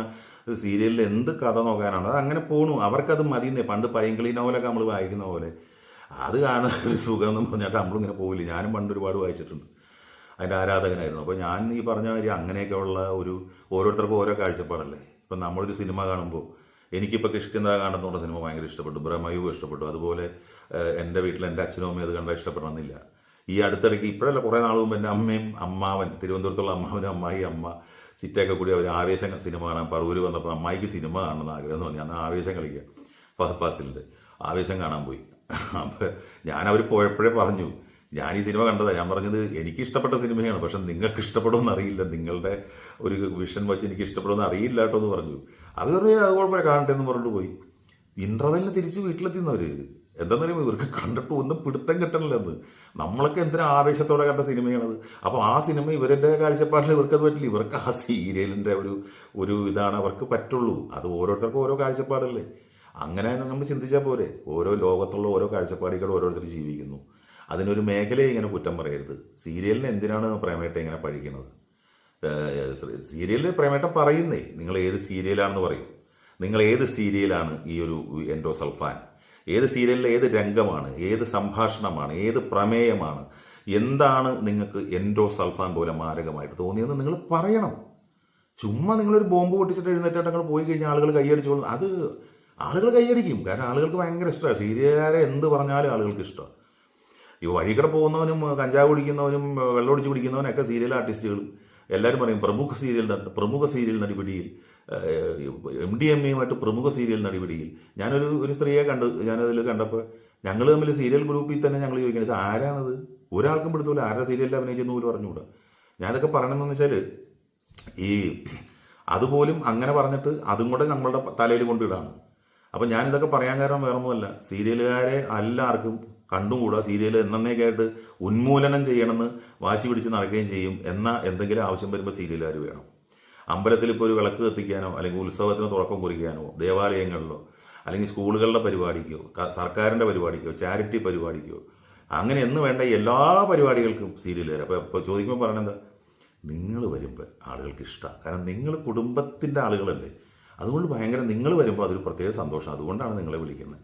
സീരിയലിൽ എന്ത് കഥ നോക്കാനാണ്? അത് അങ്ങനെ പോണു. അവർക്കത് മതിയെന്നേ. പണ്ട് പൈങ്കിളി നോവലൊക്കെ നമ്മൾ വായിക്കുന്ന പോലെ. അത് കാണുന്ന ഒരു സുഖം എന്ന് പറഞ്ഞിട്ട് നമ്മളിങ്ങനെ പോവില്ല. ഞാനും പണ്ട് ഒരുപാട് വായിച്ചിട്ടുണ്ട്. അതിന്റെ ആരാധകനായിരുന്നു. അപ്പോൾ ഞാൻ ഈ പറഞ്ഞ കാര്യം അങ്ങനെയൊക്കെയുള്ള ഒരു ഓരോരുത്തർക്കും ഓരോ കാഴ്ചപ്പാടല്ലേ? ഇപ്പം നമ്മളൊരു സിനിമ കാണുമ്പോൾ എനിക്കിപ്പോൾ കിഷ്കിന്ത കാണുന്നുള്ള സിനിമ ഭയങ്കര ഇഷ്ടപ്പെട്ടു. ബ്രഹ്മയു ഇഷ്ടപ്പെട്ടു. അതുപോലെ എന്റെ വീട്ടിൽ എന്റെ അച്ഛനും അമ്മയും അത് കണ്ടാൽ ഇഷ്ടപ്പെടണമെന്നില്ല. ഈ അടുത്തിടയ്ക്ക് ഇപ്പോഴല്ല കുറേ നാൾ മുമ്പ് എന്റെ അമ്മയും അമ്മാവൻ തിരുവനന്തപുരത്തുള്ള അമ്മാവനും അമ്മായി അമ്മ ചിറ്റയൊക്കെ കൂടി അവർ ആവേശം സിനിമ കാണാൻ പറവൂർ വന്നപ്പോൾ അമ്മായിക്ക് സിനിമ കാണണമെന്ന് ആഗ്രഹം തോന്നി. അന്ന് ആവേശം കളിക്കുക ഫഹദ് ഫാസിലിന്റെ ആവേശം കാണാൻ പോയി. അപ്പോൾ ഞാൻ അവർ പോയപ്പോഴേ പറഞ്ഞു ഞാൻ ഈ സിനിമ കണ്ടതാണ് ഞാൻ പറഞ്ഞത് എനിക്ക് ഇഷ്ടപ്പെട്ട സിനിമയാണ്. പക്ഷെ നിങ്ങൾക്ക് ഇഷ്ടപ്പെടുമെന്ന് അറിയില്ല. നിങ്ങളുടെ ഒരു വിഷൻ വെച്ച് എനിക്ക് ഇഷ്ടപ്പെടുമെന്ന് അറിയില്ല കേട്ടോ എന്ന് പറഞ്ഞു. അത് പറഞ്ഞു അത് കുഴപ്പമില്ല. കാണട്ടെ എന്ന് പറഞ്ഞിട്ട് പോയി. ഇന്റർവെല്ലിന് തിരിച്ച് വീട്ടിലെത്തിയെന്നവർ എന്താണെന്ന് ഇവർക്ക് കണ്ടിട്ട് ഒന്നും പിടുത്തം കിട്ടണില്ലെന്ന് നമ്മളൊക്കെ എന്തിനാ ആവേശത്തോടെ കണ്ട സിനിമയാണത്? അപ്പോൾ ആ സിനിമ ഇവരുടെ കാഴ്ചപ്പാടിൽ ഇവർക്കത് പറ്റില്ല. ഇവർക്ക് ആ സീരിയലിന്റെ ഒരു ഒരു ഇതാണ് അവർക്ക് പറ്റുള്ളൂ. അത് ഓരോരുത്തർക്കും ഓരോ കാഴ്ചപ്പാടല്ലേ. അങ്ങനെ നമ്മൾ ചിന്തിച്ചാൽ പോരെ. ഓരോ ലോകത്തുള്ള ഓരോ കാഴ്ചപ്പാടികൾ ഓരോരുത്തർ ജീവിക്കുന്നു. അതിനൊരു മേഖലയെ ഇങ്ങനെ കുറ്റം പറയരുത്. സീരിയലിന് എന്തിനാണ് പ്രേമേട്ട ഇങ്ങനെ പഴിക്കുന്നത് സീരിയലിൽ പ്രേമേട്ടം പറയുന്നേ നിങ്ങൾ ഏത് സീരിയലാണെന്ന് പറയും. നിങ്ങൾ ഏത് സീരിയലാണ് ഈ ഒരു എൻഡോ സൾഫാൻ? ഏത് സീരിയലിലെ ഏത് രംഗമാണ്? ഏത് സംഭാഷണമാണ്? ഏത് പ്രമേയമാണ്? എന്താണ് നിങ്ങൾക്ക് എൻഡോ സൾഫാൻ പോലെ മാരകമായിട്ട് തോന്നിയെന്ന് നിങ്ങൾ പറയണം. ചുമ്മാ നിങ്ങളൊരു ബോംബ് പൊട്ടിച്ചിട്ട് എഴുന്നേറ്റായിട്ട് നിങ്ങൾ പോയി കഴിഞ്ഞാൽ ആളുകൾ കൈയടിച്ചോളും അത് ആളുകൾ കൈയടിക്കും. കാരണം ആളുകൾക്ക് ഭയങ്കര ഇഷ്ടമാണ്. സീരിയലുകാരെ എന്ത് പറഞ്ഞാലും ആളുകൾക്ക് ഇഷ്ടമാണ്. ഈ വഴിക്കട പോകുന്നവനും കഞ്ചാവ് കുടിക്കുന്നവനും വെള്ളമൊടിച്ച് പിടിക്കുന്നവനൊക്കെ സീരിയൽ ആർട്ടിസ്റ്റുകളും എല്ലാവരും പറയും പ്രമുഖ സീരിയൽ പ്രമുഖ സീരിയൽ നടിപിടിയിൽ എം ഡി എം എയുമായിട്ട് പ്രമുഖ സീരിയൽ നടിപിടിയിൽ. ഞാനൊരു ഒരു സ്ത്രീയെ കണ്ടു ഞാനതിൽ കണ്ടപ്പോൾ ഞങ്ങൾ തമ്മിൽ സീരിയൽ ഗ്രൂപ്പിൽ തന്നെ ഞങ്ങൾ ചോദിക്കുന്നത് ഇത് ആരാണത്? ഒരാൾക്കും പിടുത്തൂല ആരുടെ സീരിയലിൽ അഭിനയിച്ചെന്ന് പോലും പറഞ്ഞുകൂടാ ഞാനതൊക്കെ പറയണമെന്ന് വെച്ചാൽ ഈ അതുപോലും അങ്ങനെ പറഞ്ഞിട്ട് അതും കൂടെ നമ്മളുടെ തലയിൽ കൊണ്ടിടാണ്. അപ്പം ഞാനിതൊക്കെ പറയാൻ കാരണം വേറൊന്നുമല്ല. സീരിയലുകാരെ എല്ലാവർക്കും കണ്ടുകൂടാ സീരിയൽ എന്നേക്കായിട്ട് ഉന്മൂലനം ചെയ്യണമെന്ന് വാശി പിടിച്ച് നടക്കുകയും ചെയ്യും എന്ന എന്തെങ്കിലും ആവശ്യം വരുമ്പോൾ സീരിയലുകാർ വേണം. അമ്പലത്തിൽ ഇപ്പോൾ ഒരു വിളക്ക് കത്തിക്കാനോ അല്ലെങ്കിൽ ഉത്സവത്തിന് തുടക്കം കുറിക്കാനോ ദേവാലയങ്ങളിലോ അല്ലെങ്കിൽ സ്കൂളുകളുടെ പരിപാടിക്കോ സർക്കാരിന്റെ പരിപാടിക്കോ ചാരിറ്റി പരിപാടിക്കോ അങ്ങനെ എന്ന് വേണ്ട എല്ലാ പരിപാടികൾക്കും സീരിയലുകാർ അപ്പോൾ ഇപ്പോൾ ചോദിക്കുമ്പോൾ പറയണത് നിങ്ങൾ വരുമ്പോൾ ആളുകൾക്ക് ഇഷ്ടമാണ് കാരണം നിങ്ങൾ കുടുംബത്തിന്റെ ആളുകളല്ലേ. അതുകൊണ്ട് ഭയങ്കര നിങ്ങൾ വരുമ്പോൾ അതൊരു പ്രത്യേക സന്തോഷം. അതുകൊണ്ടാണ് നിങ്ങളെ വിളിക്കുന്നത്.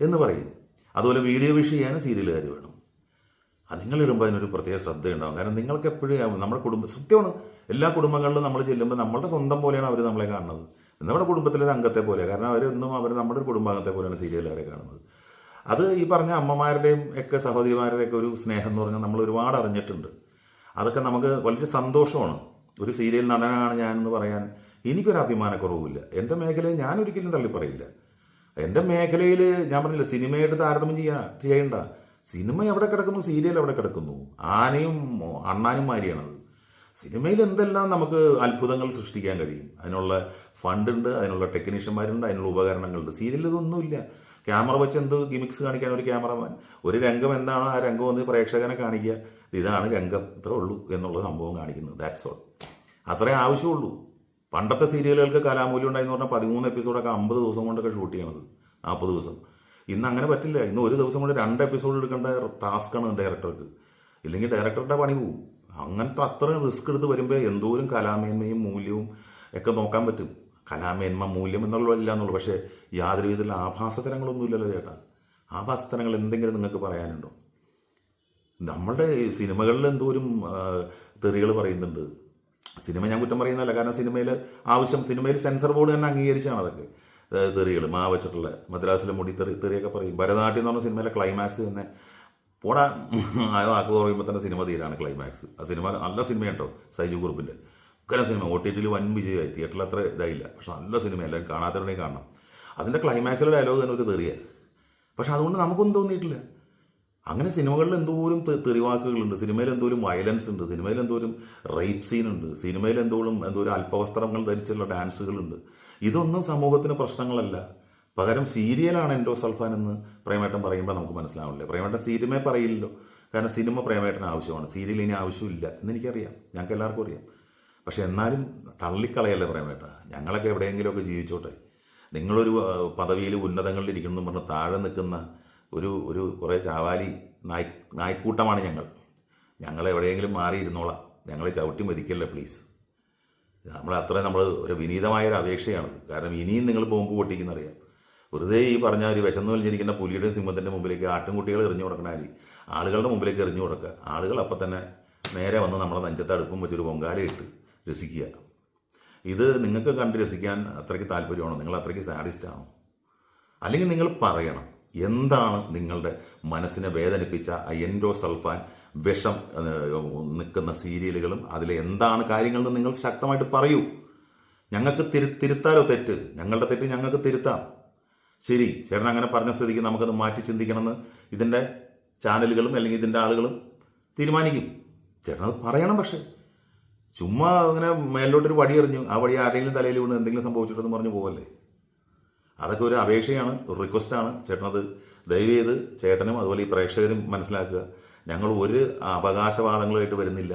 എന്ന് പറയും. അതുപോലെ വീഡിയോ വിഷ് ചെയ്യാനും സീരിയലുകാർ വേണം. അത് നിങ്ങളിടുമ്പോൾ അതിനൊരു പ്രത്യേക ശ്രദ്ധയുണ്ടാവും. കാരണം നിങ്ങൾക്ക് എപ്പോഴും നമ്മുടെ കുടുംബം സത്യമാണ്. എല്ലാ കുടുംബങ്ങളിലും നമ്മൾ ചെല്ലുമ്പോൾ നമ്മളുടെ സ്വന്തം പോലെയാണ് അവർ നമ്മളെ കാണുന്നത്. നമ്മുടെ കുടുംബത്തിലൊരു അംഗത്തെ പോലെ കാരണം അവരൊന്നും അവർ നമ്മുടെ ഒരു കുടുംബാംഗത്തെ പോലെയാണ് സീരിയലുകാരെ കാണുന്നത്. അത് ഈ പറഞ്ഞ അമ്മമാരുടെയും ഒക്കെ സഹോദരിമാരുടെയൊക്കെ ഒരു സ്നേഹം എന്ന് പറഞ്ഞാൽ നമ്മൾ ഒരുപാട് അറിഞ്ഞിട്ടുണ്ട്. അതൊക്കെ നമുക്ക് വലിയ സന്തോഷമാണ്. ഒരു സീരിയൽ നടനാണ് ഞാനെന്ന് പറയാൻ എനിക്കൊരു അഭിമാനക്കുറവുമില്ല. എന്റെ മേഖലയെ ഞാൻ ഒരിക്കലും തള്ളിപ്പറയില്ല. എന്റെ മേഖലയിൽ ഞാൻ പറഞ്ഞില്ല സിനിമയായിട്ട് താരതമ്യം ചെയ്യാ ചെയ്യേണ്ട. സിനിമ എവിടെ കിടക്കുന്നു? സീരിയൽ എവിടെ കിടക്കുന്നു? ആനയും അണ്ണാനും മാരിയാണത്. സിനിമയിൽ എന്തെല്ലാം നമുക്ക് അത്ഭുതങ്ങൾ സൃഷ്ടിക്കാൻ കഴിയും? അതിനുള്ള ഫണ്ടുണ്ട് അതിനുള്ള ടെക്നീഷ്യന്മാരുണ്ട് അതിനുള്ള ഉപകരണങ്ങളുണ്ട്. സീരിയലിൽ ഇതൊന്നുമില്ല. ക്യാമറ വെച്ച് എന്ത് ഗിമിക്സ് കാണിക്കാൻ ഒരു ക്യാമറമാൻ? ഒരു രംഗം എന്താണോ ആ രംഗം ഒന്ന് പ്രേക്ഷകനെ കാണിക്കുക? ഇതാണ് രംഗം ഇത്രേ ഉള്ളൂ എന്നുള്ള സംഭവം കാണിക്കുന്നത്. ദാറ്റ്സ് ഓൾ അത്രേ ആവശ്യമുള്ളൂ. പണ്ടത്തെ സീരിയലുകൾക്ക് കലാമൂല്യം ഉണ്ടായെന്ന് പറഞ്ഞാൽ പതിമൂന്ന് എപ്പിസോഡൊക്കെ അമ്പത് ദിവസം കൊണ്ടൊക്കെ ഷൂട്ട് ചെയ്യണത്. നാൽപ്പത് ദിവസം. ഇന്ന് അങ്ങനെ പറ്റില്ല. ഇന്ന് ഒരു ദിവസം കൊണ്ട് രണ്ട് എപ്പിസോഡ് എടുക്കേണ്ട ടാസ്ക്കാണ് ഡയറക്ടർക്ക് ഇല്ലെങ്കിൽ ഡയറക്ടറുടെ പണി പോകും അങ്ങനത്തെ അത്രയും റിസ്ക് എടുത്ത് വരുമ്പോൾ എന്തോരം കലാമേന്മയും മൂല്യവും ഒക്കെ നോക്കാൻ പറ്റും. കലാമേന്മ മൂല്യം എന്നുള്ളതല്ല എന്നുള്ളൂ. പക്ഷേ യാതൊരു വിധത്തിലുള്ള ആഭാസതരങ്ങളൊന്നുമില്ലല്ലോ ചേട്ടാ. ആഭാസതരങ്ങൾ എന്തെങ്കിലും നിങ്ങൾക്ക് പറയാനുണ്ടോ? നമ്മളുടെ സിനിമകളിൽ എന്തോരം തെറികൾ പറയുന്നുണ്ട്. സിനിമ ഞാൻ കുറ്റം പറയുന്നതല്ല. കാരണം സിനിമയിൽ ആവശ്യം സിനിമയിൽ സെൻസർ ബോർഡ് തന്നെ അംഗീകരിച്ചാണ് അതൊക്കെ. തെറികൾ മാ വെച്ചിട്ടുള്ള മദ്രാസിലെ മുടി തെറി തെറിയൊക്കെ പറയും. ഭരതനാട്യം എന്ന് പറഞ്ഞ സിനിമയിലെ ക്ലൈമാക്സ് തന്നെ. പോടാ വാക്ക് പറയുമ്പോൾ തന്നെ സിനിമ തീരാണ് ക്ലൈമാക്സ് ആ സിനിമ നല്ല സിനിമയുണ്ടോ? സൈജു കുറുപ്പിന്റെ ഒക്കെ സിനിമ. ഒ ടി ടിയിൽ വൻ വിജയമായി. തിയേറ്ററിൽ അത്ര ഇതായില്ല. പക്ഷെ നല്ല സിനിമ. എല്ലാവരും കാണാത്തവരുടെയും കാണണം. അതിന്റെ ക്ലൈമാക്സിലെ ഡയലോഗ് തന്നെ ഒരു തെറിയ. പക്ഷെ അതുകൊണ്ട് നമുക്കൊന്നും തോന്നിയിട്ടില്ല. അങ്ങനെ സിനിമകളിൽ എന്തോരം തെറിവാക്കുകളുണ്ട്. സിനിമയിൽ എന്തോരം വയലൻസ് ഉണ്ട്. സിനിമയിൽ എന്തോരം റേപ്പ് സീൻ ഉണ്ട്. സിനിമയിൽ എന്തോരം എന്തോരം അല്പവസ്ത്രങ്ങൾ ധരിച്ചുള്ള ഡാൻസുകളുണ്ട് ഇതൊന്നും സമൂഹത്തിന് പ്രശ്നങ്ങളല്ല. പകരം സീരിയലാണ് എൻഡോ സൽഫാൻ എന്ന് പ്രേമേട്ടൻ പറയുമ്പോൾ നമുക്ക് മനസ്സിലാവില്ലേ പ്രേമേട്ടൻ സിനിമയെ പറയില്ലല്ലോ. കാരണം സിനിമ പ്രേമേട്ടന് ആവശ്യമാണ്. സീരിയൽ ഇനി ആവശ്യമില്ല എന്നെനിക്കറിയാം ഞങ്ങൾക്ക് എല്ലാവർക്കും അറിയാം. പക്ഷെ എന്നാലും തള്ളിക്കളയല്ലേ പ്രേമേട്ട? ഞങ്ങളൊക്കെ എവിടെയെങ്കിലുമൊക്കെ ജീവിച്ചോട്ടെ. നിങ്ങളൊരു പദവിയിൽ ഉന്നതങ്ങളിൽ ഇരിക്കുന്നു എന്ന് പറഞ്ഞ് താഴെ നിൽക്കുന്ന ഒരു ഒരു കുറേ ചാവാലി നായ് നായ്ക്കൂട്ടമാണ് ഞങ്ങൾ. ഞങ്ങൾ എവിടെയെങ്കിലും മാറി ഇരുന്നോളാം. ഞങ്ങളെ ചവിട്ടി മതിക്കല്ലേ പ്ലീസ് നമ്മൾ അത്ര നമ്മൾ ഒരു വിനീതമായ ഒരു അപേക്ഷയാണ് കാരണം ഇനിയും നിങ്ങൾ ബോംബ് പൊട്ടിക്കുന്നറിയാം. വെറുതെ ഈ പറഞ്ഞ ഒരു വിശന്നു വലിഞ്ഞിരിക്കുന്ന പുലിയുടെ സിംഹത്തിന്റെ മുമ്പിലേക്ക് ആട്ടിൻകുട്ടികൾ എറിഞ്ഞു കൊടുക്കണാരി ആളുകളുടെ മുമ്പിലേക്ക് എറിഞ്ഞു കൊടുക്കുക ആളുകൾ അപ്പം തന്നെ നേരെ വന്ന് നമ്മളെ നെഞ്ചത്ത് അടുപ്പം വെച്ചൊരു പൊങ്കാല ഇട്ട് രസിക്കുക. ഇത് നിങ്ങൾക്ക് കണ്ട് രസിക്കാൻ അത്രയ്ക്ക് താല്പര്യമാണോ? നിങ്ങൾ അത്രയ്ക്ക് സാഡിസ്റ്റാണോ? അല്ലെങ്കിൽ നിങ്ങൾ പറയണം. എന്താണ് നിങ്ങളുടെ മനസ്സിനെ വേദനിപ്പിച്ച എൻഡോ സൾഫാൻ വിഷം നിൽക്കുന്ന സീരിയലുകളും അതിലെ എന്താണ് കാര്യങ്ങളെന്ന് നിങ്ങൾ ശക്തമായിട്ട് പറയൂ. ഞങ്ങൾക്ക് തിരു തിരുത്താലോ തെറ്റ്? ഞങ്ങളുടെ തെറ്റ് ഞങ്ങൾക്ക് തിരുത്താം. ശരി ചേട്ടൻ അങ്ങനെ പറഞ്ഞ സ്ഥിതിക്ക് നമുക്കത് മാറ്റി ചിന്തിക്കണമെന്ന് ഇതിന്റെ ചാനലുകളും അല്ലെങ്കിൽ ഇതിന്റെ ആളുകളും തീരുമാനിക്കും. ചേട്ടൻ അത് പറയണം പക്ഷേ. ചുമ്മാ അങ്ങനെ മേലോട്ടൊരു വടി എറിഞ്ഞു ആ വടി ആരെങ്കിലും തലയിൽ വീണ് എന്തെങ്കിലും സംഭവിച്ചിട്ടെന്ന് പറഞ്ഞു പോകല്ലേ അതൊക്കെ ഒരു അപേക്ഷയാണ് ഒരു റിക്വസ്റ്റാണ് ചേട്ടനത് ദയവ് ചെയ്ത് ചേട്ടനും അതുപോലെ ഈ പ്രേക്ഷകരും മനസ്സിലാക്കുക. ഞങ്ങൾ ഒരു അവകാശവാദങ്ങളുമായിട്ട് വരുന്നില്ല.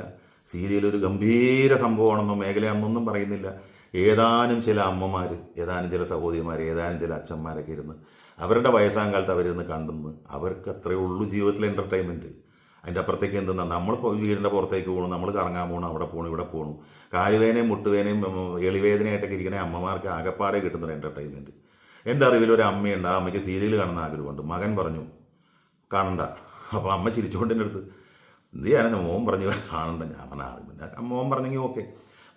സീരിയൽ ഒരു ഗംഭീര സംഭവമാണെന്നോ മേഖലയാണെന്നൊന്നും പറയുന്നില്ല. ഏതാനും ചില അമ്മമാർ ഏതാനും ചില സഹോദരിമാർ ഏതാനും ചില അച്ഛന്മാരൊക്കെ ഇരുന്ന് അവരുടെ വയസ്സാം കാലത്ത് അവരിന്ന് കണ്ടെന്ന്. അവർക്ക് അത്രയേ ഉള്ളൂ ജീവിതത്തിൽ എന്റർടൈൻമെന്റ് അതിന്റെ അപ്പുറത്തേക്ക് എന്തെന്നാ? നമ്മൾ വീടിന്റെ പുറത്തേക്ക് പോകണം നമ്മൾ കറങ്ങാൻ പോകണം അവിടെ പോകണം ഇവിടെ പോകണം കാലുവേനയും മുട്ടുവേനയും എളിവേദനയായിട്ടൊക്കെ ഇരിക്കണേ അമ്മമാർക്ക് ആകപ്പാടെ കിട്ടുന്നൊരു എന്റർടൈൻമെന്റ് എന്റെ അറിവിൽ ഒരു അമ്മയുണ്ട്. ആ അമ്മയ്ക്ക് സീരിയൽ കാണുന്ന ആഗ്രഹമുണ്ട്. മകൻ പറഞ്ഞു കാണണ്ട. അപ്പോൾ അമ്മ ചിരിച്ചുകൊണ്ട് എന്റെ അടുത്ത് എന്ത് ചെയ്യാനെന്ന് മോൻ പറഞ്ഞു കാണണ്ട. ഞാൻ പറഞ്ഞ "ആ, മോൻ പറഞ്ഞെങ്കിൽ ഓക്കെ.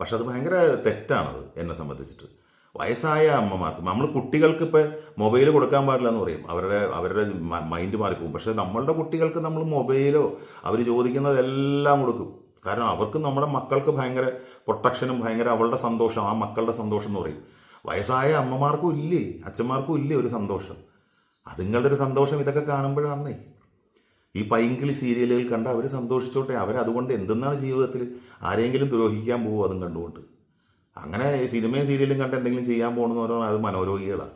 പക്ഷെ അത് ഭയങ്കര തെറ്റാണത് എന്നെ സംബന്ധിച്ചിട്ട്. വയസ്സായ അമ്മമാർക്ക് നമ്മൾ കുട്ടികൾക്ക് ഇപ്പോൾ മൊബൈൽ കൊടുക്കാൻ പാടില്ല എന്ന് പറയും. അവരുടെ അവരുടെ മൈൻഡ് മാറിപ്പോകും. പക്ഷേ നമ്മളുടെ കുട്ടികൾക്ക് നമ്മൾ മൊബൈലോ അവർ ചോദിക്കുന്നതെല്ലാം കൊടുക്കും. കാരണം അവർക്ക് നമ്മുടെ മക്കൾക്ക് ഭയങ്കര പ്രൊട്ടക്ഷനും ഭയങ്കര അവളുടെ സന്തോഷം ആ മക്കളുടെ സന്തോഷം എന്ന് പറയും. വയസ്സായ അമ്മമാർക്കും ഇല്ലേ അച്ഛന്മാർക്കും ഇല്ലേ ഒരു സന്തോഷം. അതുങ്ങളുടെ ഒരു സന്തോഷം ഇതൊക്കെ കാണുമ്പോഴാണേ ഈ പൈങ്കിളി സീരിയലുകൾ കണ്ട് അവർ സന്തോഷിച്ചോട്ടെ. അവരതുകൊണ്ട് എന്തെന്നാണ് ജീവിതത്തിൽ ആരെങ്കിലും ദ്രോഹിക്കാൻ പോകും അതും കണ്ടുകൊണ്ട്. അങ്ങനെ സിനിമയും സീരിയലും കണ്ട് എന്തെങ്കിലും ചെയ്യാൻ പോകണമെന്ന് അത് മനോരോഗികളാണ്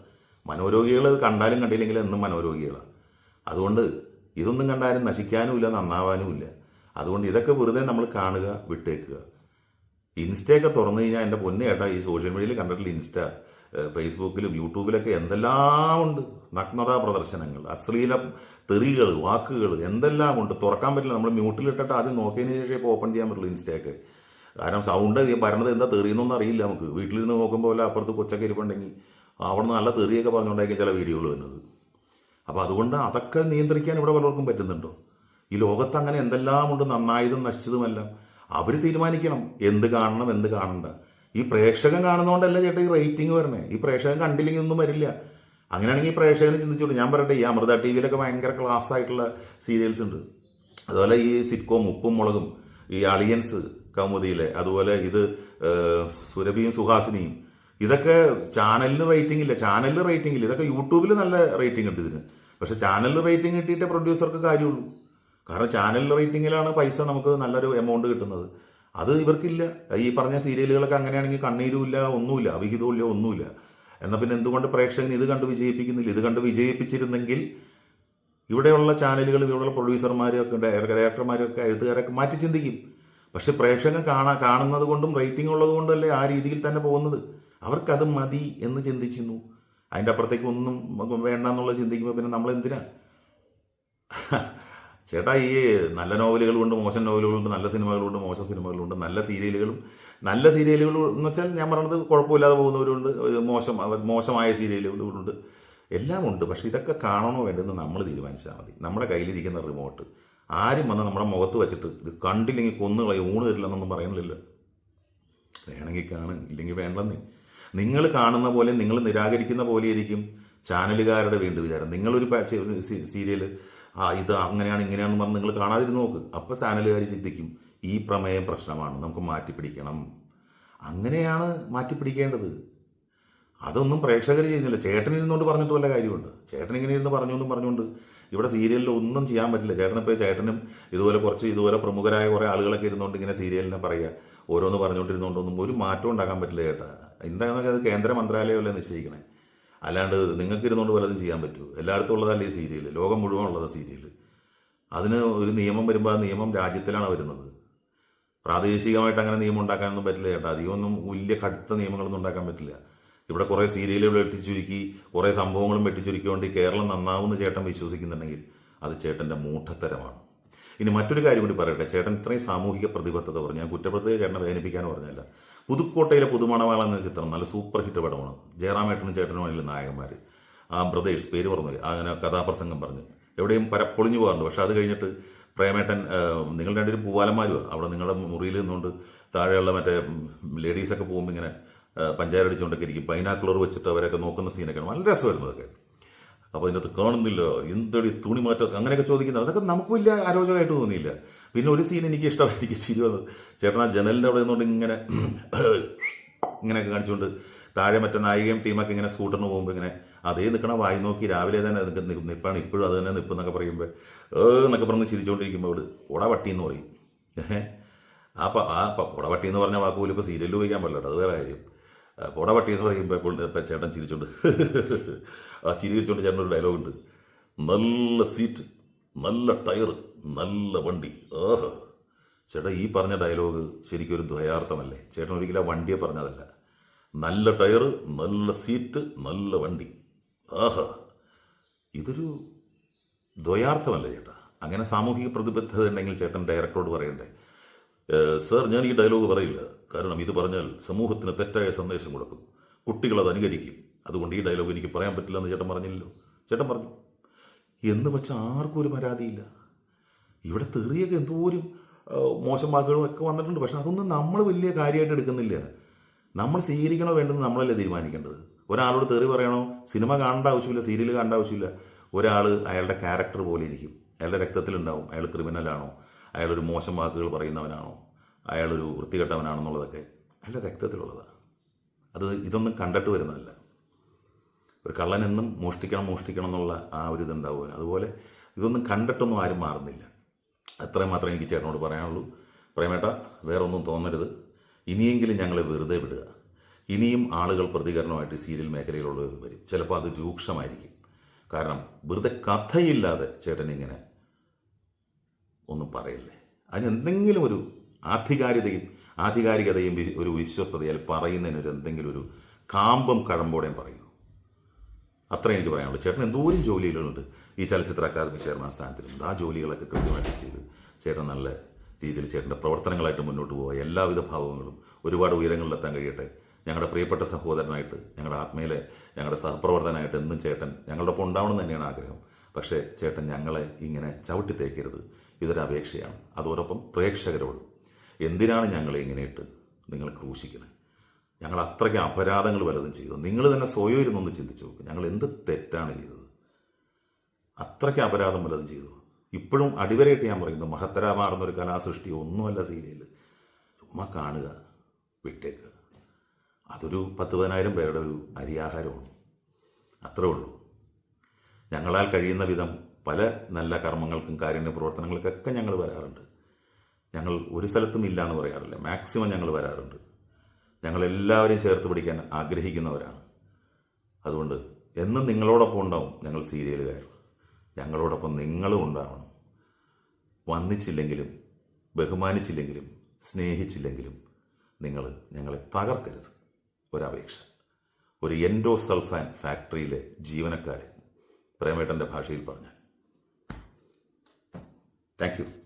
മനോരോഗികൾ കണ്ടാലും കണ്ടില്ലെങ്കിലും എന്നും മനോരോഗികളാണ് അതുകൊണ്ട് ഇതൊന്നും കണ്ടാലും നശിക്കാനുമില്ല നന്നാവാനുമില്ല. അതുകൊണ്ട് ഇതൊക്കെ വെറുതെ നമ്മൾ കാണുക വിട്ടേക്കുക. ഇൻസ്റ്റയൊക്കെ തുറന്നു കഴിഞ്ഞാൽ എന്റെ പൊന്നു ചേട്ടാ ഈ സോഷ്യൽ മീഡിയയിൽ കണ്ടിട്ടുള്ള ഇൻസ്റ്റ? ഫേസ്ബുക്കിലും യൂട്യൂബിലൊക്കെ എന്തെല്ലാം ഉണ്ട്? നഗ്നതാ പ്രദർശനങ്ങൾ അശ്ലീല തെറികൾ വാക്കുകൾ എന്തെല്ലാം ഉണ്ട്? തുറക്കാൻ പറ്റില്ല. നമ്മൾ മ്യൂട്ടിലിട്ടിട്ട് ആദ്യം നോക്കിയതിന് ശേഷം ഇപ്പോൾ ഓപ്പൺ ചെയ്യാൻ പറ്റുള്ളൂ ഇൻസ്റ്റയൊക്കെ. കാരണം സൗണ്ട് പറഞ്ഞത് എന്താ തെറിയെന്നൊന്നും അറിയില്ല നമുക്ക്. വീട്ടിലിരുന്ന് നോക്കുമ്പോൾ വല്ല അപ്പുറത്ത് കൊച്ചൊക്കെ ഇരിപ്പുണ്ടെങ്കിൽ അവിടെ നല്ല തെറിയൊക്കെ പറഞ്ഞുകൊണ്ടായിരിക്കും ചില വീഡിയോകൾ വരുന്നത്. അപ്പോൾ അതുകൊണ്ട് അതൊക്കെ നിയന്ത്രിക്കാൻ ഇവിടെ പലർക്കും പറ്റുന്നുണ്ടോ? ഈ ലോകത്ത് അങ്ങനെ എന്തെല്ലാം ഉണ്ട്? നന്നായതും നശിച്ചതുമെല്ലാം. അവർ തീരുമാനിക്കണം. എന്ത് കാണണം എന്ത് കാണണ്ട. ഈ പ്രേക്ഷകൻ കാണുന്നതുകൊണ്ടല്ല ചേട്ടാ ഈ റേറ്റിംഗ് വരണേ? ഈ പ്രേക്ഷകൻ കണ്ടില്ലെങ്കിൽ ഒന്നും വരില്ല. അങ്ങനെയാണെങ്കിൽ ഈ പ്രേക്ഷകന് ചിന്തിച്ചോളൂ. ഞാൻ പറയട്ടെ ഈ അമൃത ടി വിയിലൊക്കെ ഭയങ്കര ക്ലാസ് ആയിട്ടുള്ള സീരിയൽസ് ഉണ്ട്. അതുപോലെ ഈ സിറ്റ്കോം ഉപ്പും മുളകും ഈ അളിയൻസ് കൗമുദിയിലെ അതുപോലെ ഇത് സുരഭിയും സുഹാസിനിയും ഇതൊക്കെ ചാനലിന് റേറ്റിംഗ് ഇല്ല. ചാനലിന് റേറ്റിംഗ് ഇല്ല. ഇതൊക്കെ യൂട്യൂബിൽ നല്ല റേറ്റിംഗ് ഉണ്ട് ഇതിന്. പക്ഷെ ചാനലിൽ റേറ്റിംഗ് കിട്ടിയിട്ടേ പ്രൊഡ്യൂസർക്ക് കാര്യമുള്ളൂ. കാരണം ചാനൽ റേറ്റിങ്ങിലാണ് പൈസ നമുക്ക് നല്ലൊരു എമൗണ്ട് കിട്ടുന്നത്. അത് ഇവർക്കില്ല. ഈ പറഞ്ഞ സീരിയലുകളൊക്കെ അങ്ങനെയാണെങ്കിൽ കണ്ണീരുമില്ല ഒന്നുമില്ല അവിഹിതവുമില്ല ഒന്നുമില്ല. എന്നാൽ പിന്നെ എന്തുകൊണ്ട് പ്രേക്ഷകൻ ഇത് കണ്ട് വിജയിപ്പിക്കുന്നില്ല? ഇത് കണ്ട് വിജയിപ്പിച്ചിരുന്നെങ്കിൽ ഇവിടെയുള്ള ചാനലുകളും ഇവിടെയുള്ള പ്രൊഡ്യൂസർമാരും ഒക്കെ ഡയറക്ടർമാരും ഒക്കെ എഴുത്തുകാരൊക്കെ മാറ്റി ചിന്തിക്കും. പക്ഷെ പ്രേക്ഷകൻ കാണാ കാണുന്നത് കൊണ്ടും റേറ്റിംഗ് ഉള്ളത് കൊണ്ടല്ലേ ആ രീതിയിൽ തന്നെ പോകുന്നത്? അവർക്കത് മതി എന്ന് ചിന്തിക്കുന്നു. അതിന്റെ അപ്പുറത്തേക്ക് ഒന്നും വേണ്ട എന്നുള്ളത് ചിന്തിക്കുമ്പോൾ പിന്നെ നമ്മൾ എന്തിനാ ചേട്ടാ ഈ നല്ല നോവലുകളുണ്ട് മോശം നോവലുകളുണ്ട് നല്ല സിനിമകളുണ്ട് മോശം സിനിമകളുണ്ട് നല്ല സീരിയലുകളും നല്ല സീരിയലുകൾ എന്ന് വെച്ചാൽ ഞാൻ പറഞ്ഞത് കുഴപ്പമില്ലാതെ പോകുന്നവരുണ്ട് മോശം മോശമായ സീരിയലുകളുണ്ട് എല്ലാം ഉണ്ട് പക്ഷേ ഇതൊക്കെ കാണണോ വേണ്ടെന്ന് നമ്മൾ തീരുമാനിച്ചാൽ മതി. നമ്മുടെ കയ്യിലിരിക്കുന്ന റിമോട്ട്. ആരും വന്ന് നമ്മുടെ മുഖത്ത് വെച്ചിട്ട് ഇത് കണ്ടില്ലെങ്കിൽ കൊന്നുകളയും ഊണ് തരില്ലെന്നൊന്നും പറയുന്നില്ലല്ലോ വേണമെങ്കിൽ കാണും ഇല്ലെങ്കിൽ വേണ്ടെന്നേ. നിങ്ങൾ കാണുന്ന പോലെ നിങ്ങൾ നിരാകരിക്കുന്ന പോലെ ആയിരിക്കും ചാനലുകാരുടെ വീണ്ടും വിചാരം. നിങ്ങളൊരു സീരിയൽ ആ ഇത് അങ്ങനെയാണ് ഇങ്ങനെയാണെന്ന് പറഞ്ഞ് നിങ്ങൾ കാണാതിരുന്ന് നോക്ക്. അപ്പോൾ ചാനലുകാർ ചിന്തിക്കും ഈ പ്രമേയം പ്രശ്നമാണ് നമുക്ക് മാറ്റി പിടിക്കണം. അങ്ങനെയാണ് മാറ്റി പിടിക്കേണ്ടത്. അതൊന്നും പ്രേക്ഷകർ ചെയ്യുന്നില്ല. ചേട്ടൻ ഇരുന്നുകൊണ്ട് പറഞ്ഞിട്ട് വല്ല കാര്യമുണ്ട്. ചേട്ടൻ ഇങ്ങനെ ഇരുന്ന് പറഞ്ഞുകൊണ്ടും പറഞ്ഞുകൊണ്ട് ഇവിടെ സീരിയലിൽ ഒന്നും ചെയ്യാൻ പറ്റില്ല. ചേട്ടനിപ്പോൾ ചേട്ടനും ഇതുപോലെ കുറച്ച് ഇതുപോലെ പ്രമുഖരായ കുറേ ആളുകളൊക്കെ ഇരുന്നുകൊണ്ട് ഇങ്ങനെ സീരിയലിനെ പറയുക ഓരോന്ന് പറഞ്ഞുകൊണ്ടിരുന്നുകൊണ്ടൊന്നും ഒരു മാറ്റം ഉണ്ടാക്കാൻ പറ്റില്ല ചേട്ടാ. എന്താണെന്നൊക്കെ അത് കേന്ദ്ര മന്ത്രാലയമല്ലേ നിശ്ചയിക്കണേ? അല്ലാണ്ട് നിങ്ങൾക്ക് ഇരുന്നുകൊണ്ട് വല്ലതും ചെയ്യാൻ പറ്റുമോ എല്ലായിടത്തും ഉള്ളതല്ല ഈ സീരിയൽ ലോകം മുഴുവൻ ഉള്ളത് സീരിയൽ അതിന് ഒരു നിയമം വരുമ്പോൾ ആ നിയമം രാജ്യത്തിലാണ് വരുന്നത്. പ്രാദേശികമായിട്ട് അങ്ങനെ നിയമം ഉണ്ടാക്കാനൊന്നും പറ്റില്ല ചേട്ടാ. അധികമൊന്നും വലിയ കടുത്ത നിയമങ്ങളൊന്നും ഉണ്ടാക്കാൻ പറ്റില്ല. ഇവിടെ കുറേ സീരിയലുകൾ വെട്ടിച്ചുരുക്കി കുറേ സംഭവങ്ങളും വെട്ടിച്ചുരുക്കിക്കൊണ്ട് കേരളം നന്നാവുമെന്ന് ചേട്ടൻ വിശ്വസിക്കുന്നുണ്ടെങ്കിൽ അത് ചേട്ടന്റെ മൂഢത്തരമാണ്. ഇനി മറ്റൊരു കാര്യം കൂടി പറയട്ടെ. ചേട്ടൻ ഇത്രയും സാമൂഹിക പ്രതിബദ്ധത പറഞ്ഞു. ഞാൻ കുറ്റപ്പെടുത്തുക ചേട്ടനെ വേദനിപ്പിക്കാൻ പറഞ്ഞല്ല പുതുക്കോട്ടയിലെ പുതുമണവാള എന്ന ചിത്രം നല്ല സൂപ്പർ ഹിറ്റ് പടമാണ്. ജയറാമേട്ടനും ചേട്ടനുമായുള്ള നായകന്മാർ ആ ബ്രദേഴ്സ് പേര് പറഞ്ഞു അങ്ങനെ കഥാപ്രസംഗം പറഞ്ഞു. എവിടെയും പരപ്പൊളിഞ്ഞു പോകാറുണ്ട്. പക്ഷെ അത് കഴിഞ്ഞിട്ട് പ്രേമേട്ടൻ നിങ്ങൾ രണ്ടുപേരും പൂവാലന്മാരുമാണ് അവിടെ നിങ്ങളുടെ മുറിയിൽ നിന്നുകൊണ്ട് താഴെയുള്ള മറ്റേ ലേഡീസൊക്കെ പോകുമ്പോൾ ഇങ്ങനെ പഞ്ചായത്ത് പഞ്ചായത്തടിച്ചുകൊണ്ടൊക്കെ ഇരിക്കും. പൈനാക്കിളർ വെച്ചിട്ട് അവരൊക്കെ നോക്കുന്ന സീനൊക്കെയാണ്. നല്ല രസമായിരുന്നു അതൊക്കെ അപ്പോൾ അതിനകത്ത് കാണുന്നില്ല. എന്തൊരു തുണി മാറ്റം അങ്ങനെയൊക്കെ ചോദിക്കുന്നത് അതൊക്കെ നമുക്ക് വലിയ അരോചകമായിട്ട് തോന്നിയില്ല. പിന്നെ ഒരു സീൻ എനിക്ക് ഇഷ്ടമായി എനിക്ക് ചിരി വന്നത്. ചേട്ടൻ ആ ജനലിന്റെ അവിടെ നിന്നുകൊണ്ട് ഇങ്ങനെ ഇങ്ങനെയൊക്കെ കാണിച്ചുകൊണ്ട് താഴെ മറ്റേ നായികയും ടീമൊക്കെ ഇങ്ങനെ സ്കൂട്ടറിന് പോകുമ്പോൾ ഇങ്ങനെ അതേ നിൽക്കണ വായി നോക്കി രാവിലെ തന്നെ നിൽപ്പാണ് ഇപ്പോഴും അത് തന്നെ നിൽപ്പെന്നൊക്കെ പറയുമ്പോൾ ഏ എന്നൊക്കെ പറഞ്ഞ് ചിരിച്ചുകൊണ്ടിരിക്കുമ്പോൾ അവിടെ ഉടവട്ടി എന്ന് പറയും. ഏഹ്? ആ ആ പൊടവട്ടി എന്ന് പറഞ്ഞ വാക്ക് പോലും ഇപ്പോൾ സീരിയലിൽ ഉപയോഗിക്കാൻ പറ്റില്ല അത് വേറെ കാര്യം. പൊടവട്ടി എന്ന് പറയുമ്പോൾ ഇപ്പോൾ ഇപ്പം ചേട്ടൻ ചിരിച്ചുണ്ട് ആ ചിരി ചിരിച്ചുകൊണ്ട് ചേട്ടൻ ഒരു ഡയലോഗ് ഉണ്ട്. നല്ല സീറ്റ് നല്ല ടയർ നല്ല വണ്ടി. ഓഹ്. ചേട്ടാ ഈ പറഞ്ഞ ഡയലോഗ് ശരിക്കും ഒരു ദ്വയാർത്ഥമല്ലേ? ചേട്ടൻ ഒരിക്കലും ആ വണ്ടിയെ പറഞ്ഞതല്ല. നല്ല ടയർ നല്ല സീറ്റ് നല്ല വണ്ടി. ആഹ ഇതൊരു ദ്വയാർത്ഥമല്ലേ ചേട്ടാ? അങ്ങനെ സാമൂഹിക പ്രതിബദ്ധത ഉണ്ടെങ്കിൽ ചേട്ടൻ ഡയറക്ടറോട് പറയണ്ടേ? "ഏഹ്, സർ ഞാൻ ഈ ഡയലോഗ് പറയില്ല. കാരണം ഇത് പറഞ്ഞാൽ സമൂഹത്തിന് തെറ്റായ സന്ദേശം കൊടുക്കും. കുട്ടികൾ അത് അനുകരിക്കും. അതുകൊണ്ട് ഈ ഡയലോഗ് എനിക്ക് പറയാൻ പറ്റില്ല എന്ന് ചേട്ടൻ പറഞ്ഞില്ലല്ലോ. ചേട്ടൻ പറഞ്ഞു എന്ന് വെച്ചാൽ ആർക്കും ഒരു പരാതിയില്ല. ഇവിടെ തെറിയൊക്കെ എന്തോരും മോശം വാക്കുകളൊക്കെ വന്നിട്ടുണ്ട്. പക്ഷെ അതൊന്നും നമ്മൾ വലിയ കാര്യമായിട്ട് എടുക്കുന്നില്ല. നമ്മൾ സ്വീകരിക്കണോ വേണ്ടെന്ന് നമ്മളല്ലേ തീരുമാനിക്കേണ്ടത്? ഒരാളോട് തെറി പറയണോ? സിനിമ കാണേണ്ട ആവശ്യമില്ല സീരിയൽ കാണേണ്ട ആവശ്യമില്ല. ഒരാൾ അയാളുടെ ക്യാരക്ടർ പോലെ ഇരിക്കും. അയാളുടെ രക്തത്തിലുണ്ടാവും. അയാൾ ക്രിമിനലാണോ? അയാളൊരു മോശം വാക്കുകൾ പറയുന്നവനാണോ? അയാളൊരു വൃത്തികെട്ടവനാണെന്നുള്ളതൊക്കെ അയാളുടെ രക്തത്തിലുള്ളതാണ്. അത് ഇതൊന്നും കണ്ടിട്ട് വരുന്നതല്ല. ഒരു കള്ളനെന്നും മോഷ്ടിക്കണം മോഷ്ടിക്കണം എന്നുള്ള ആ ഒരു ഇതുണ്ടാവുമല്ലോ. അതുപോലെ ഇതൊന്നും കണ്ടിട്ടൊന്നും ആരും മാറുന്നില്ല. അത്രയും മാത്രമേ എനിക്ക് ചേട്ടനോട് പറയാനുള്ളൂ. പ്രേമേട്ട വേറൊന്നും തോന്നരുത്. ഇനിയെങ്കിലും ഞങ്ങളെ വെറുതെ വിടുക. ഇനിയും ആളുകൾ പ്രതികരണമായിട്ട് സീരിയൽ മേഖലയിലുള്ളവർ വരും. ചിലപ്പോൾ അത് രൂക്ഷമായിരിക്കും. കാരണം വെറുതെ കഥയില്ലാതെ ചേട്ടൻ ഇങ്ങനെ ഒന്നും പറയില്ലേ? അതിന് എന്തെങ്കിലും ഒരു ആധികാരികതയും ആധികാരികതയും ഒരു വിശ്വസ്തതയാൽ പറയുന്നതിനൊരു എന്തെങ്കിലും ഒരു കാമ്പും കഴമ്പോടെയും പറയൂ. അത്രയും എനിക്ക് പറയാനുള്ളൂ. ചേട്ടൻ എന്തോരം ജോലികളുണ്ട് ഈ ചലച്ചിത്ര അക്കാദമി ചെയർമാൻ സ്ഥാനത്തിലുണ്ട് ആ ജോലികളൊക്കെ കൃത്യമായിട്ട് ചെയ്ത് ചേട്ടൻ നല്ല രീതിയിൽ ചേട്ടന്റെ പ്രവർത്തനങ്ങളായിട്ട് മുന്നോട്ട് പോവുക. എല്ലാവിധ ഭാവങ്ങളും ഒരുപാട് ഉയരങ്ങളിലെത്താൻ കഴിയട്ടെ. ഞങ്ങളുടെ പ്രിയപ്പെട്ട സഹോദരനായിട്ട് ഞങ്ങളുടെ ആത്മയിലെ ഞങ്ങളുടെ സഹപ്രവർത്തനായിട്ട് എന്നും ചേട്ടൻ ഞങ്ങളുടെ ഒപ്പം ഉണ്ടാവണം തന്നെയാണ് ആഗ്രഹം. പക്ഷേ ചേട്ടൻ ഞങ്ങളെ ഇങ്ങനെ ചവിട്ടി തേക്കരുത്. ഇതൊരു അപേക്ഷയാണ്. അതോടൊപ്പം പ്രേക്ഷകരോട് എന്തിനാണ് ഞങ്ങളെ ഇങ്ങനെയിട്ട് നിങ്ങൾ ക്രൂശിക്കുന്നത് ഞങ്ങൾ അത്രയ്ക്ക് അപരാധങ്ങൾ വലതും ചെയ്തു. നിങ്ങൾ തന്നെ സ്വയം ഇരുന്നൊന്ന് ചിന്തിച്ചു നോക്കും. ഞങ്ങൾ എന്ത് തെറ്റാണ് ചെയ്തത്? അത്രയ്ക്ക് അപരാധം വല്ലതും ചെയ്തു. ഇപ്പോഴും അടിവരയിട്ട് ഞാൻ പറയുന്നു മഹത്തരമാർന്ന ഒരു കലാസൃഷ്ടി ഒന്നുമല്ല സീരിയൽ ചുമ്മാ കാണുക വിട്ടേക്കുക അതൊരു പത്ത് പതിനായിരം പേരുടെ ഒരു അരിയാഹാരമാണ്. അത്രേ ഉള്ളൂ. ഞങ്ങളാൽ കഴിയുന്ന വിധം പല നല്ല കർമ്മങ്ങൾക്കും കാരുണ്യ പ്രവർത്തനങ്ങൾക്കൊക്കെ ഞങ്ങൾ വരാറുണ്ട്. ഞങ്ങൾ ഒരു സ്ഥലത്തും ഇല്ല എന്ന് പറയാറില്ല. മാക്സിമം ഞങ്ങൾ വരാറുണ്ട്. ഞങ്ങളെല്ലാവരെയും ചേർത്ത് പിടിക്കാൻ ആഗ്രഹിക്കുന്നവരാണ്. അതുകൊണ്ട് എന്നും നിങ്ങളോടൊപ്പം ഉണ്ടാവും ഞങ്ങൾ സീരിയലുകാർ. ഞങ്ങളോടൊപ്പം നിങ്ങളും ഉണ്ടാവണം. വന്നിച്ചില്ലെങ്കിലും ബഹുമാനിച്ചില്ലെങ്കിലും സ്നേഹിച്ചില്ലെങ്കിലും നിങ്ങൾ ഞങ്ങളെ തകർക്കരുത്. ഒരപേക്ഷ. ഒരു എൻഡോ സൾഫാൻ ഫാക്ടറിയിലെ ജീവനക്കാരൻ പ്രേമേട്ടന്റെ ഭാഷയിൽ പറഞ്ഞാൽ. Thank you.